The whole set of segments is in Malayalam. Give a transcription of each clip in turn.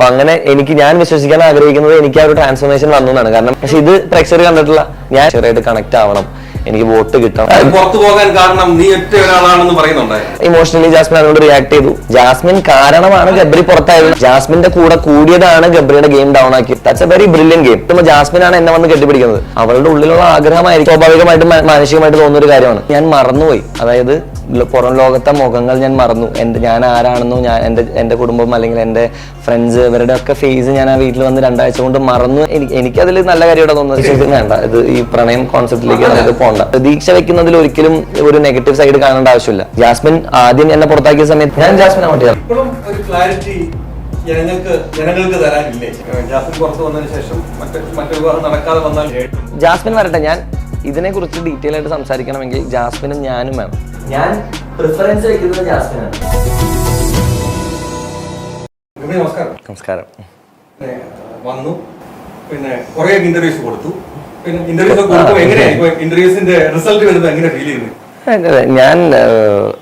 അപ്പൊ അങ്ങനെ എനിക്ക് ഞാൻ വിശ്വസിക്കാൻ ആഗ്രഹിക്കുന്നത് എനിക്ക് ആ ഒരു ട്രാൻസ്ഫോർമേഷൻ വന്നു എന്നാണ് കാരണം പക്ഷെ ഇത് പ്രേക്ഷകർ കണ്ടിട്ടില്ല ഞാൻ ചെറിയായിട്ട് കണക്ട് ആവണം. എനിക്ക് വോട്ട് കിട്ടണം. പുറത്തു പോകാൻ കാരണം നീ ഒറ്റ ഒരാളാണെന്ന് പറയുന്നുണ്ടായിരുന്നു ഇമോഷണലി ജാസ്മിൻ അതിനോട് റിയാക്ട് ചെയ്തു. ജാസ്മിൻ കാരണമാണ് ഗബ്രി പുറത്തായത്. ജാസ്മിന്റെ കൂടെ കൂടിയതാണ് ഗബ്രിയുടെ ഗെയിം ഡൗൺ ആക്കി that's a very brilliant game ഇപ്പൊ ജാസ്മിൻ ആണ് എന്നെ വന്ന് കെട്ടിപ്പിടിക്കുന്നത്. അവളുടെ ഉള്ളിലുള്ള ആഗ്രഹമായിരിക്കും. സ്വാഭാവികമായിട്ടും മാനസികമായിട്ട് തോന്നുന്ന ഒരു കാര്യമാണ്. ഞാൻ മറന്നുപോയി. അതായത് പുറം ലോകത്തെ മുഖങ്ങൾ ഞാൻ മറന്നു. എന്റെ ഞാൻ ആരാണെന്നോ ഞാൻ എന്റെ എന്റെ കുടുംബം അല്ലെങ്കിൽ എന്റെ ഫ്രണ്ട്സ് ഇവരുടെ ഒക്കെ ഫേസ് ഞാൻ ആ വീട്ടിൽ വന്ന് രണ്ടാഴ്ച കൊണ്ട് മറന്നു. എനിക്ക് എനിക്കതിൽ നല്ല കാര്യമായിട്ട് തോന്നുന്നത് ശരി, വേണ്ട ഇത് ഈ പ്രണയം കോൺസെപ്റ്റിലേക്ക് നമുക്ക് പോകണ്ട പ്രതീക്ഷ വെക്കുന്നതിൽ ഒരിക്കലും ഒരു നെഗറ്റീവ് സൈഡ് കാണേണ്ട ആവശ്യമില്ല. ജാസ്മിൻ ആദ്യം എന്നെ പുറത്താക്കിയ സമയത്ത് ഞാൻ ജാസ്മിൻ അങ്ങോട്ട് ഒരു ക്ലാരിറ്റി ജനങ്ങൾക്ക് ജനങ്ങൾക്ക് തരാനില്ലേ? ജാസ്മിൻ പുറത്തു വന്നതിന് ശേഷം വിവാഹം നടക്കാതെ വന്നാൽ ജാസ്മിൻ വരട്ടെ ഞാൻ ഇതിനെ കുറിച്ച് ഡീറ്റെയിൽ ആയിട്ട് സംസാരിക്കണമെങ്കിൽ ജാസ്മിനും ഞാനും വേണം ഞാൻ പ്രിഫറൻസ് വെക്കുന്നത് ജാസ്മിനാണ്. നമസ്കാരം. നമസ്കാരം. വന്നു. പിന്നെ കുറെ ഇന്റർവ്യൂസ് കൊടുത്തു. പിന്നെ ഇന്റർവ്യൂസ് കൊടുത്തു എങ്ങനെയാണ് ഇന്റർവ്യൂസിന്റെ റിസൾട്ട് വരുന്നത് എങ്ങനെ ഫീൽ ചെയ്യുന്നു ഞാൻ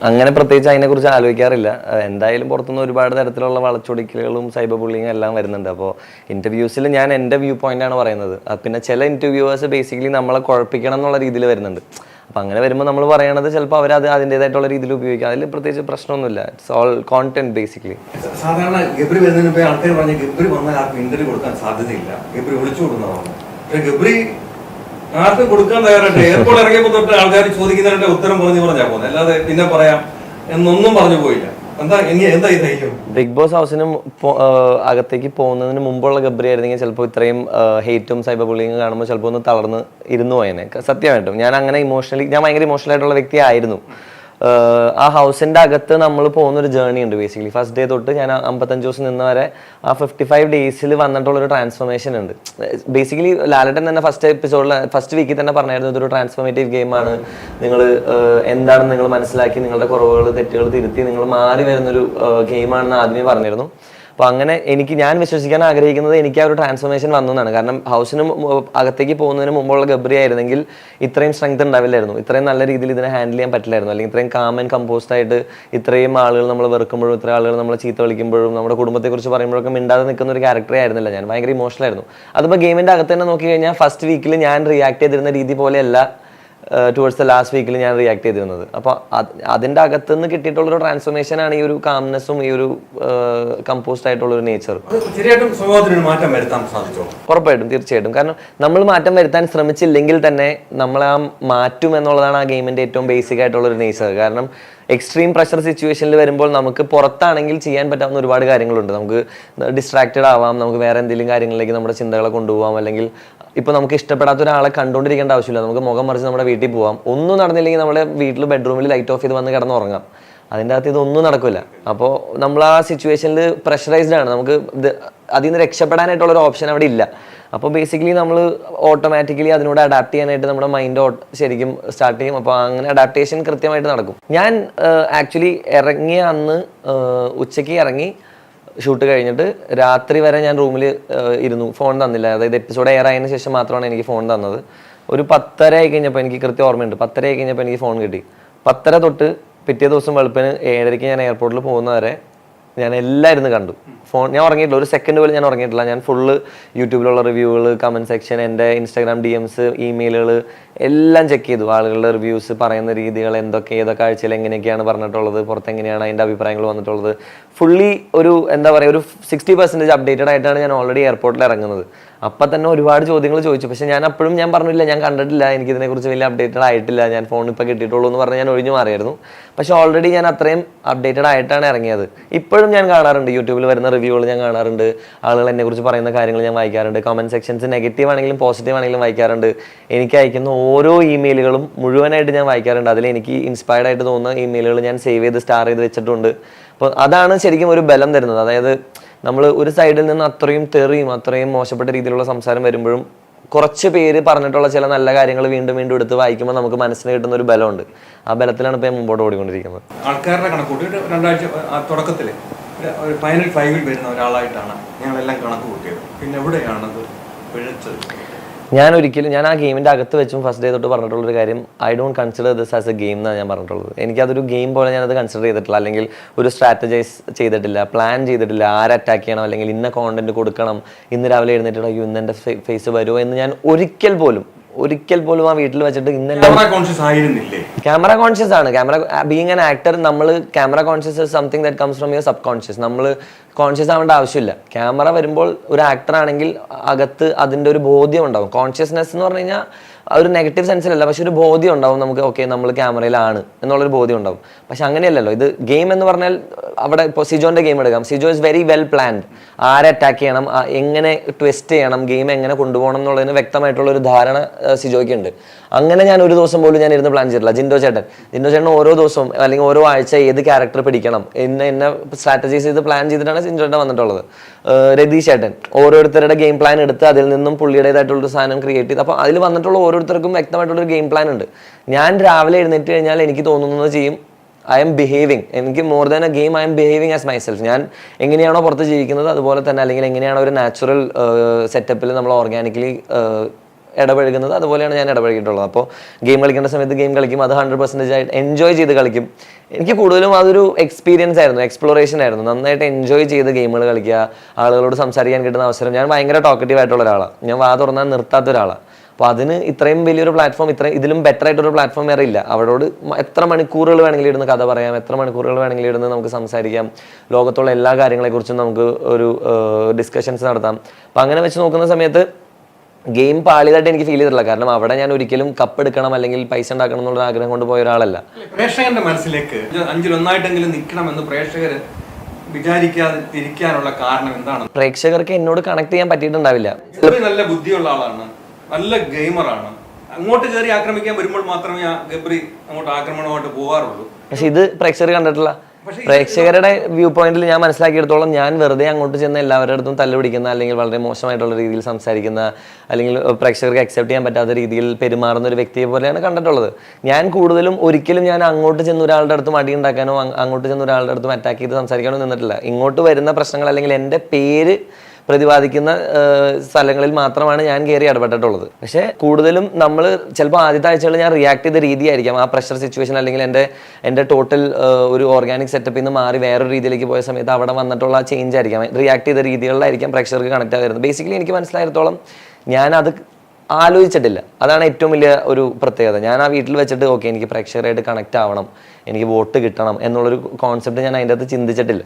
അങ്ങനെ പ്രത്യേകിച്ച് അതിനെ കുറിച്ച് ആലോചിക്കാറില്ല. എന്തായാലും പുറത്തുനിന്ന് ഒരുപാട് തരത്തിലുള്ള വളച്ചൊടിക്കലുകളും സൈബർ ബുള്ളിങ്ങും എല്ലാം വരുന്നുണ്ട്. അപ്പോൾ ഇന്റർവ്യൂസിൽ ഞാൻ എന്റെ വ്യൂ പോയിന്റ് ആണ് പറയുന്നത്. പിന്നെ ചില ഇന്റർവ്യൂവേഴ്സ് ബേസിക്കലി നമ്മളെ കുഴപ്പിക്കണം എന്നുള്ള രീതിയിൽ വരുന്നുണ്ട്. അപ്പം അങ്ങനെ വരുമ്പോൾ നമ്മൾ പറയണത് ചിലപ്പോൾ അവർ അത് അതിന്റെതായിട്ടുള്ള രീതിയിൽ ഉപയോഗിക്കാം. അതിൽ പ്രത്യേകിച്ച് പ്രശ്നമൊന്നുമില്ല. ഇറ്റ്സ് ഓൾ കോണ്ടന്റ് ബേസിക്കലി സാധാരണ ഗബ്രി വരുന്നതിന് ആൾക്കാർ പറഞ്ഞ ഗബ്രി വന്നാൽ ആർക്കും ഇന്റർവ്യൂ കൊടുക്കാൻ സാധ്യതയില്ല. ഗബ്രി വിളിച്ചു കൊടുക്കുന്നതാണ്. ഗബ്രി ആർക്കും കൊടുക്കാൻ തയ്യാറായിട്ട് എയർപോർട്ട് ഇറങ്ങിയപ്പോൾ തൊട്ട് ആൾക്കാർ ചോദിക്കുന്നതിന്റെ ഉത്തരം പറഞ്ഞു പറഞ്ഞാ പോകുന്നത് അല്ലാതെ പിന്നെ പറയാം എന്നൊന്നും പറഞ്ഞു പോയില്ല. എന്താ എന്താ ബിഗ് ബോസ് ഹൗസിന് അകത്തേക്ക് പോകുന്നതിന് മുമ്പുള്ള ഗബ്രി ആയിരുന്നെങ്കിൽ ചിലപ്പോൾ ഇത്രയും ഹേറ്റും സൈബർ ബുള്ളിങ് കാണുമ്പോൾ ചിലപ്പോൾ ഒന്ന് തളർന്ന് ഇരുന്നു പോയനെ. സത്യമായിട്ടും. ഞാൻ അങ്ങനെ ഇമോഷണലി ഞാൻ ഭയങ്കര ഇമോഷണൽ ആയിട്ടുള്ള വ്യക്തി ആയിരുന്നു ആഹ് ആ ഹൗസിന്റെ അകത്ത് നമ്മൾ പോകുന്ന ഒരു ജേർണി ഉണ്ട് ബേസിക്കലി ഫസ്റ്റ് ഡേ തൊട്ട് ഞാൻ അമ്പത്തഞ്ച് ദിവസം നിന്ന് വരെ ആ ഫിഫ്റ്റി ഫൈവ് ഡേയ്സിൽ വന്നിട്ടുള്ള ഒരു ട്രാൻസ്ഫോർമേഷൻ ഉണ്ട്. ബേസിക്കലി ലാലട്ടൻ തന്നെ ഫസ്റ്റ് എപ്പിസോഡിൽ ഫസ്റ്റ് വീക്കിൽ തന്നെ പറഞ്ഞായിരുന്നു ഇതൊരു ട്രാൻസ്ഫോർമേറ്റീവ് ഗെയിമാണ് നിങ്ങൾ എന്താണെന്ന് നിങ്ങൾ മനസ്സിലാക്കി നിങ്ങളുടെ കുറവുകൾ തെറ്റുകൾ തിരുത്തി നിങ്ങൾ മാറി വരുന്നൊരു ഗെയിമാണെന്ന് ആദ്യമേ പറഞ്ഞിരുന്നു. അപ്പോൾ അങ്ങനെ എനിക്ക് ഞാൻ വിശ്വസിക്കാൻ ആഗ്രഹിക്കുന്നത് എനിക്ക് ആ ഒരു ട്രാൻസ്ഫോർമേഷൻ വന്നു എന്നാണ് കാരണം ഹൗസിന് അകത്തേക്ക് പോകുന്നതിന് മുമ്പുള്ള ഗബ്രി ആയിരുന്നെങ്കിൽ ഇത്രയും സ്ട്രെങ്ത് ഉണ്ടാവില്ലായിരുന്നു. ഇത്രയും നല്ല രീതിയിൽ ഇതിനെ ഹാൻഡിൽ ചെയ്യാൻ പറ്റില്ലായിരുന്നു. അല്ലെങ്കിൽ ഇത്രയും കാം ആൻഡ് കമ്പോസ്ഡ് ആയിട്ട് ഇത്രയും ആളുകൾ നമ്മൾ വെറുക്കുമ്പോഴും ഇത്രയും ആളുകൾ നമ്മളെ ചീത്ത വിളിക്കുമ്പോഴും നമ്മുടെ കുടുംബത്തെക്കുറിച്ച് പറയുമ്പോഴൊക്കെ മിണ്ടാതെ നിൽക്കുന്ന ഒരു ക്യാരക്ടറേ ആയിരുന്നില്ല ഞാൻ. ഭയങ്കര ഇമോഷണൽ ആയിരുന്നു. അതിപ്പോൾ ഗെയിമിന്റെ അകത്ത് തന്നെ നോക്കി കഴിഞ്ഞാൽ ഫസ്റ്റ് വീക്കിൽ ഞാൻ റിയാക്ട് ചെയ്തിരുന്ന രീതി പോലെയല്ല. ടുവേർഡ്സ് ദ ലാസ്റ്റ് വീക്കിൽ ഞാൻ റിയാക്ട് ചെയ്തിരുന്നത് അപ്പോൾ അതിന്റെ അകത്തു നിന്ന് കിട്ടിയിട്ടുള്ളൊരു ട്രാൻസ്ഫോർമേഷൻ ആണ് ഈ ഒരു കാംനെസ്സും ഈ ഒരു കമ്പോസ്റ്റ് ആയിട്ടുള്ള ഒരു നേച്ചർ ഉറപ്പായിട്ടും തീർച്ചയായിട്ടും. കാരണം നമ്മൾ മാറ്റം വരുത്താൻ ശ്രമിച്ചില്ലെങ്കിൽ തന്നെ നമ്മൾ ആ മാറ്റും എന്നുള്ളതാണ് ആ ഗെയിമിന്റെ ഏറ്റവും ബേസിക് ആയിട്ടുള്ള ഒരു നേച്ചർ കാരണം എക്സ്ട്രീം പ്രഷർ സിറ്റുവേഷനിൽ വരുമ്പോൾ നമുക്ക് പുറത്താണെങ്കിൽ ചെയ്യാൻ പറ്റാവുന്ന ഒരുപാട് കാര്യങ്ങളുണ്ട്. നമുക്ക് ഡിസ്ട്രാക്റ്റഡ് ആവാം നമുക്ക് വേറെ എന്തെങ്കിലും കാര്യങ്ങളിലേക്ക് നമ്മുടെ ചിന്തകളെ കൊണ്ടുപോകാം അല്ലെങ്കിൽ ഇപ്പോൾ നമുക്ക് ഇഷ്ടപ്പെടാത്ത ഒരാളെ കണ്ടുകൊണ്ടിരിക്കേണ്ട ആവശ്യമില്ല. നമുക്ക് മുഖം മറിച്ച് നമ്മുടെ വീട്ടിൽ പോവാം. ഒന്നും നടന്നില്ലെങ്കിൽ നമ്മുടെ വീട്ടിൽ ബെഡ്റൂമിൽ ലൈറ്റ് ഓഫ് ചെയ്ത് വന്ന് കിടന്ന് ഉറങ്ങാം. അതിന്റെ അകത്ത് ഇതൊന്നും നടക്കില്ല അപ്പോൾ നമ്മൾ ആ സിറ്റുവേഷനിൽ പ്രഷറൈസ്ഡ് ആണ്. നമുക്ക് അതിൽ നിന്ന് രക്ഷപ്പെടാനായിട്ടുള്ള ഒരു ഓപ്ഷൻ അവിടെ ഇല്ല. അപ്പോൾ ബേസിക്കലി നമ്മൾ ഓട്ടോമാറ്റിക്കലി അതിനോട് അഡാപ്റ്റ് ചെയ്യാനായിട്ട് നമ്മുടെ മൈൻഡ് ശരിക്കും സ്റ്റാർട്ട് ചെയ്യും. അപ്പോൾ അങ്ങനെ അഡാപ്റ്റേഷൻ കൃത്യമായിട്ട് നടക്കും. ഞാൻ ആക്ച്വലി ഇറങ്ങിയ അന്ന് ഉച്ചയ്ക്ക് ഇറങ്ങി ഷൂട്ട് കഴിഞ്ഞിട്ട് രാത്രി വരെ ഞാൻ റൂമിൽ ഇരുന്നു. ഫോൺ തന്നില്ല. അതായത് എപ്പിസോഡ് എയർ ആയതിനു ശേഷം മാത്രമാണ് എനിക്ക് ഫോൺ തന്നത്. ഒരു പത്തര ആയി കഴിഞ്ഞപ്പോൾ എനിക്ക് കൃത്യം ഓർമ്മയുണ്ട്. പത്തര ആയി കഴിഞ്ഞപ്പോൾ എനിക്ക് ഫോൺ കിട്ടി. പത്തര തൊട്ട് പിറ്റേ ദിവസം വെളുപ്പിന് ഏഴരയ്ക്ക് ഞാൻ എയർപോർട്ടിൽ പോകുന്നവരെ ഞാൻ എല്ലാം ഇരുന്ന് കണ്ടു. ഫോൺ ഞാൻ ഉറങ്ങിയിട്ടില്ല. ഒരു സെക്കൻഡ് പോലും ഞാൻ ഉറങ്ങിയിട്ടില്ല. ഞാൻ ഫുള്ള് യൂട്യൂബിലുള്ള റിവ്യൂകൾ കമന്റ് സെക്ഷൻ എന്റെ ഇൻസ്റ്റാഗ്രാം ഡി എംസ് ഇമെയിലുകൾ എല്ലാം ചെക്ക് ചെയ്തു. ആളുകളുടെ റിവ്യൂസ് പറയുന്ന രീതികൾ എന്തൊക്കെ ഏതൊക്കെ ആഴ്ചയിൽ എങ്ങനെയൊക്കെയാണ് പറഞ്ഞിട്ടുള്ളത് പുറത്ത് എങ്ങനെയാണ് അതിന്റെ അഭിപ്രായങ്ങൾ വന്നിട്ടുള്ളത്. ഫുള്ളി ഒരു എന്താ പറയുക ഒരു സിക്സ്റ്റി പെർസെന്റേജ് അപ്ഡേറ്റഡ് ആയിട്ടാണ് ഞാൻ ഓൾറെഡി എയർപോർട്ടിൽ ഇറങ്ങുന്നത്. അപ്പം തന്നെ ഒരുപാട് ചോദ്യങ്ങൾ ചോദിച്ചു. പക്ഷെ ഞാൻ അപ്പോഴും ഞാൻ പറഞ്ഞില്ല ഞാൻ കണ്ടിട്ടില്ല എനിക്ക് ഇതിനെക്കുറിച്ച് വലിയ അപ്ഡേറ്റഡ് ആയിട്ടില്ല ഞാൻ ഫോൺ ഇപ്പോൾ കിട്ടിയിട്ടുള്ളൂ എന്ന് പറഞ്ഞ് ഞാൻ ഒഴിഞ്ഞു മാറിയായിരുന്നു. പക്ഷെ ഓൾറെഡി ഞാൻ അത്രയും അപ്ഡേറ്റഡ് ആയിട്ടാണ് ഇറങ്ങിയത്. ഇപ്പോഴും ഞാൻ കാണാറുണ്ട് യൂട്യൂബിൽ വരുന്ന റിവ്യൂകൾ ഞാൻ കാണാറുണ്ട്. ആളുകൾ എന്നെക്കുറിച്ച് പറയുന്ന കാര്യങ്ങൾ ഞാൻ വായിക്കാറുണ്ട്. കമന്റ് സെക്ഷൻസ് നെഗറ്റീവ് ആണെങ്കിലും പോസിറ്റീവ് ആണെങ്കിലും വായിക്കാറുണ്ട്. എനിക്ക് അയക്കുന്ന ഓരോ ഇമെയിലുകളും മുഴുവനായിട്ട് ഞാൻ വായിക്കാറുണ്ട്. അതിൽ എനിക്ക് ഇൻസ്പയർഡ് ആയിട്ട് തോന്നുന്ന ഇമെയിലുകൾ ഞാൻ സേവ് ചെയ്ത് സ്റ്റാർ ചെയ്ത് വെച്ചിട്ടുണ്ട്. അപ്പോൾ അതാണ് ശരിക്കും ഒരു ബലം തരുന്നത്. അതായത് നമ്മൾ ഒരു സൈഡിൽ നിന്ന് അത്രയും തെറിയും അത്രയും മോശപ്പെട്ട രീതിയിലുള്ള സംസാരം വരുമ്പോഴും കുറച്ച് പേര് പറഞ്ഞിട്ടുള്ള ചില നല്ല കാര്യങ്ങൾ വീണ്ടും വീണ്ടും എടുത്ത് വായിക്കുമ്പോൾ നമുക്ക് മനസ്സിന് കിട്ടുന്ന ഒരു ബലമുണ്ട്. ആ ബലത്തിലാണ് ഇപ്പോൾ ഞാൻ മുമ്പോട്ട് ഓടിക്കൊണ്ടിരിക്കുന്നത്. ആൾക്കാരുടെ കണക്കൂട്ടിയിട്ട് രണ്ടാഴ്ച തുടക്കത്തിൽ ഒരു ഫൈനൽ ഫൈവിൽ വരുന്ന ഒരാളായിട്ടാണ് ഞങ്ങളെല്ലാം കണക്ക് കൂട്ടിയത് പിന്നെ എവിടെയാണത് പിഴച്ചത്? ഞാൻ ഒരിക്കലും ഞാൻ ആ ഗെയിമിന്റെ അകത്ത് വെച്ചും ഫസ്റ്റ് ഡേ തൊട്ട് പറഞ്ഞിട്ടുള്ള ഒരു കാര്യം I don't consider this as a game എന്നാണ് ഞാൻ പറഞ്ഞിട്ടുള്ളത്. എനിക്കതൊരു ഗെയിം പോലെ ഞാനത് കൺസിഡർ ചെയ്തിട്ടില്ല. അല്ലെങ്കിൽ ഒരു സ്ട്രാറ്റജൈസ് ചെയ്തിട്ടില്ല പ്ലാൻ ചെയ്തിട്ടില്ല ആരെ അറ്റാക്ക് ചെയ്യണം അല്ലെങ്കിൽ ഇന്ന കോണ്ടന്റ് കൊടുക്കണം ഇന്ന് രാവിലെ എഴുന്നേറ്റ് അയ്യോ ഇന്ന് എന്റെ ഫേസ് വരുമോ എന്ന് ഞാൻ ഒരിക്കൽ പോലും ഒരിക്കൽ പോലും ആ വീട്ടിൽ വെച്ചിട്ട് ഇന്ന് ക്യാമറ കോൺഷ്യസ് ആയിരുന്നില്ലേ? ക്യാമറ കോൺഷ്യസ് ആണ്. ക്യാമറ ബീങ് ആൻ ആക്ടർ നമ്മൾ camera conscious something that comes from your subconscious നമ്മൾ കോൺഷ്യസ് ആവേണ്ട ആവശ്യമില്ല. ക്യാമറ വരുമ്പോൾ ഒരു ആക്ടർ ആണെങ്കിൽ അകത്ത് അതിന്റെ ഒരു ബോധ്യം ഉണ്ടാവും. കോൺഷ്യസ്നെസ് എന്ന് പറഞ്ഞു കഴിഞ്ഞാൽ ഒരു നെഗറ്റീവ് സെൻസിലല്ല പക്ഷെ ഒരു ബോധ്യം ഉണ്ടാവും നമുക്ക് ഓക്കെ നമ്മൾ ക്യാമറയിലാണ് എന്നുള്ളൊരു ബോധ്യം ഉണ്ടാവും. പക്ഷെ അങ്ങനെയല്ലല്ലോ ഇത് ഗെയിം എന്ന് പറഞ്ഞാൽ അവിടെ ഇപ്പോൾ സിജോന്റെ ഗെയിം എടുക്കാം. Sijo is very well planned ആരെ അറ്റാക്ക് ചെയ്യണം എങ്ങനെ ട്വിസ്റ്റ് ചെയ്യണം ഗെയിം എങ്ങനെ കൊണ്ടുപോകണം എന്നുള്ളതിന് വ്യക്തമായിട്ടുള്ള ഒരു ധാരണ സിജോയ്ക്ക് ഉണ്ട്. അങ്ങനെ ഞാൻ ഒരു ദിവസം പോലും ഞാൻ ഇരുന്ന് പ്ലാൻ ചെയ്തിട്ടില്ല. ജിൻഡോ ചേട്ടൻ ജിൻഡോ ചേട്ടൻ ഓരോ ദിവസവും അല്ലെങ്കിൽ ഓരോ ആഴ്ച ഏത് ക്യാരക്ടർ പിടിക്കണം എന്നെ എന്നെ സ്ട്രാറ്റജീസ് ചെയ്ത് പ്ലാൻ ചെയ്തിട്ടാണ് ജിൻഡോ ചേട്ടൻ വന്നിട്ടുള്ളത്. രതീഷ് ചേട്ടൻ ഓരോരുത്തരുടെ ഗെയിം പ്ലാൻ എടുത്ത് അതിൽ നിന്നും പുള്ളിയുടേതായിട്ടുള്ളൊരു സാധനം ക്രിയേറ്റ് ചെയ്ത്. അപ്പോൾ അതിൽ വന്നിട്ടുള്ള ഓരോരുത്തർക്കും വ്യക്തമായിട്ടുള്ളൊരു ഗെയിം പ്ലാൻ ഉണ്ട്. ഞാൻ രാവിലെ എഴുന്നേറ്റ് കഴിഞ്ഞാൽ എനിക്ക് തോന്നുന്നത് ചെയ്യും ഐ എം ബിഹേവിങ് എനിക്ക് more than a game I'm behaving as myself ഞാൻ എങ്ങനെയാണോ പുറത്ത് ജീവിക്കുന്നത് അതുപോലെ തന്നെ അല്ലെങ്കിൽ എങ്ങനെയാണോ ഒരു നാച്ചുറൽ സെറ്റപ്പിൽ നമ്മൾ ഓർഗാനിക്കലി ഇടപഴകുന്നത്. അതുപോലെയാണ് ഞാൻ ഇടപഴകിയിട്ടുള്ളത്. അപ്പോൾ ഗെയിം കളിക്കേണ്ട സമയത്ത് ഗെയിം കളിക്കും. അത് ഹൺഡ്രഡ് പെർസെന്റേജ് ആയിട്ട് എൻജോയ് ചെയ്ത് കളിക്കും. എനിക്ക് കൂടുതലും അതൊരു എക്സ്പീരിയൻസ് ആയിരുന്നു. എക്സ്പ്ലോറേഷൻ ആയിരുന്നു. നന്നായിട്ട് എൻജോയ് ചെയ്ത് ഗെയിമുകൾ കളിക്കുക ആളുകളോട് സംസാരിക്കാൻ കിട്ടുന്ന അവസരം. ഞാൻ ഭയങ്കര ടോക്കറ്റീവ് ആയിട്ടുള്ള ഒരാളാണ്. ഞാൻ വാ തുറന്നാൽ നിർത്താത്ത ഒരാളാണ്. അപ്പോൾ അതിന് ഇത്രയും വലിയൊരു പ്ലാറ്റ്ഫോം ഇത്രയും ഇതിലും ബെറ്റർ ആയിട്ടൊരു പ്ലാറ്റ്ഫോം വേറെ ഇല്ല. അവരോട് എത്ര മണിക്കൂറുകൾ വേണമെങ്കിലും ഇരുന്ന് കഥ പറയാം. എത്ര മണിക്കൂറുകൾ വേണമെങ്കിലും ഇരുന്ന് നമുക്ക് സംസാരിക്കാം. ലോകത്തുള്ള എല്ലാ കാര്യങ്ങളെക്കുറിച്ചും നമുക്ക് ഒരു ഡിസ്കഷൻസ് നടത്താം. അപ്പോൾ അങ്ങനെ വെച്ച് നോക്കുന്ന സമയത്ത് ഗെയിം പാളിയതായിട്ട് എനിക്ക് ഫീൽ ചെയ്തിട്ടില്ല. കാരണം അവിടെ ഞാൻ ഒരിക്കലും കപ്പ് എടുക്കണം അല്ലെങ്കിൽ പൈസ ഉണ്ടാക്കണം എന്നുള്ള ആഗ്രഹം കൊണ്ട് പോയ ഒരാളല്ല. പ്രേക്ഷകന്റെ മനസ്സിലേക്ക് അഞ്ചിൽ ഒന്നായിട്ടെങ്കിലും നിൽക്കണമെന്ന് പ്രേക്ഷകർ വിചാരിക്കാതിരിക്കാനുള്ള കാരണം എന്താണ്? പ്രേക്ഷകർക്ക് എന്നോട് കണക്ട് ചെയ്യാൻ പറ്റിയിട്ടുണ്ടാവില്ല. നല്ല ബുദ്ധിയുള്ള ആളാണ്. നല്ല ഗെയിമറാണ്. അങ്ങോട്ട് കയറി ആക്രമിക്കാൻ വരുമ്പോൾ മാത്രമേ ഗബ്രി അങ്ങോട്ട് ആക്രമണമായിട്ട് പോകാറുള്ളൂ പക്ഷെ ഇത് പ്രേക്ഷകർ കണ്ടിട്ടില്ല. പ്രേക്ഷകരുടെ വ്യൂ പോയിന്റിൽ ഞാൻ മനസ്സിലാക്കിയെടുത്തോളം ഞാൻ വെറുതെ അങ്ങോട്ട് ചെന്ന് എല്ലാവരുടെ അടുത്തും തല്ലുപിടിക്കുന്ന അല്ലെങ്കിൽ വളരെ മോശമായിട്ടുള്ള രീതിയിൽ സംസാരിക്കുന്ന അല്ലെങ്കിൽ പ്രേക്ഷകർക്ക് അക്സെപ്റ്റ് ചെയ്യാൻ പറ്റാത്ത രീതിയിൽ പെരുമാറുന്ന ഒരു വ്യക്തിയെ പോലെയാണ് കണ്ടിട്ടുള്ളത്. ഞാൻ കൂടുതലും ഒരിക്കലും ഞാൻ അങ്ങോട്ട് ചെന്ന് ഒരാളുടെ അടുത്തും അടി ഉണ്ടാക്കാനോ അങ്ങോട്ട് ചെന്ന് ഒരാളുടെ അടുത്തും അറ്റാക്ക് ചെയ്ത് സംസാരിക്കാനോ നിന്നിട്ടില്ല. ഇങ്ങോട്ട് വരുന്ന പ്രശ്നങ്ങൾ അല്ലെങ്കിൽ എന്റെ പേര് പ്രതിപാദിക്കുന്ന സ്ഥലങ്ങളിൽ മാത്രമാണ് ഞാൻ കയറി ഇടപെട്ടിട്ടുള്ളത്. പക്ഷേ കൂടുതലും നമ്മൾ ചിലപ്പോൾ ആദ്യത്തെ ആഴ്ചകളിൽ ഞാൻ റിയാക്ട് ചെയ്ത രീതിയായിരിക്കാം. ആ പ്രഷർ സിറ്റുവേഷൻ അല്ലെങ്കിൽ എന്റെ എന്റെ ടോട്ടൽ ഒരു ഓർഗാനിക് സെറ്റപ്പിൽ നിന്ന് മാറി വേറൊരു രീതിയിലേക്ക് പോയ സമയത്ത് അവിടെ വന്നിട്ടുള്ള ആ ചേഞ്ച് ആയിരിക്കാം. റിയാക്ട് ചെയ്ത രീതികളിലായിരിക്കാം പ്രഷർക്ക് കണക്ട് ആകുന്നത്. ബേസിക്കലി എനിക്ക് മനസ്സിലായിടത്തോളം ഞാനത് ആലോചിച്ചിട്ടില്ല. അതാണ് ഏറ്റവും വലിയ ഒരു പ്രത്യേകത. ഞാൻ ആ വീട്ടിൽ വെച്ചിട്ട് ഓക്കെ എനിക്ക് പ്രേക്ഷകരായിട്ട് കണക്ട് ആവണം. എനിക്ക് വോട്ട് കിട്ടണം എന്നുള്ളൊരു കോൺസെപ്റ്റ് ഞാൻ അതിന്റെ അകത്ത് ചിന്തിച്ചിട്ടില്ല.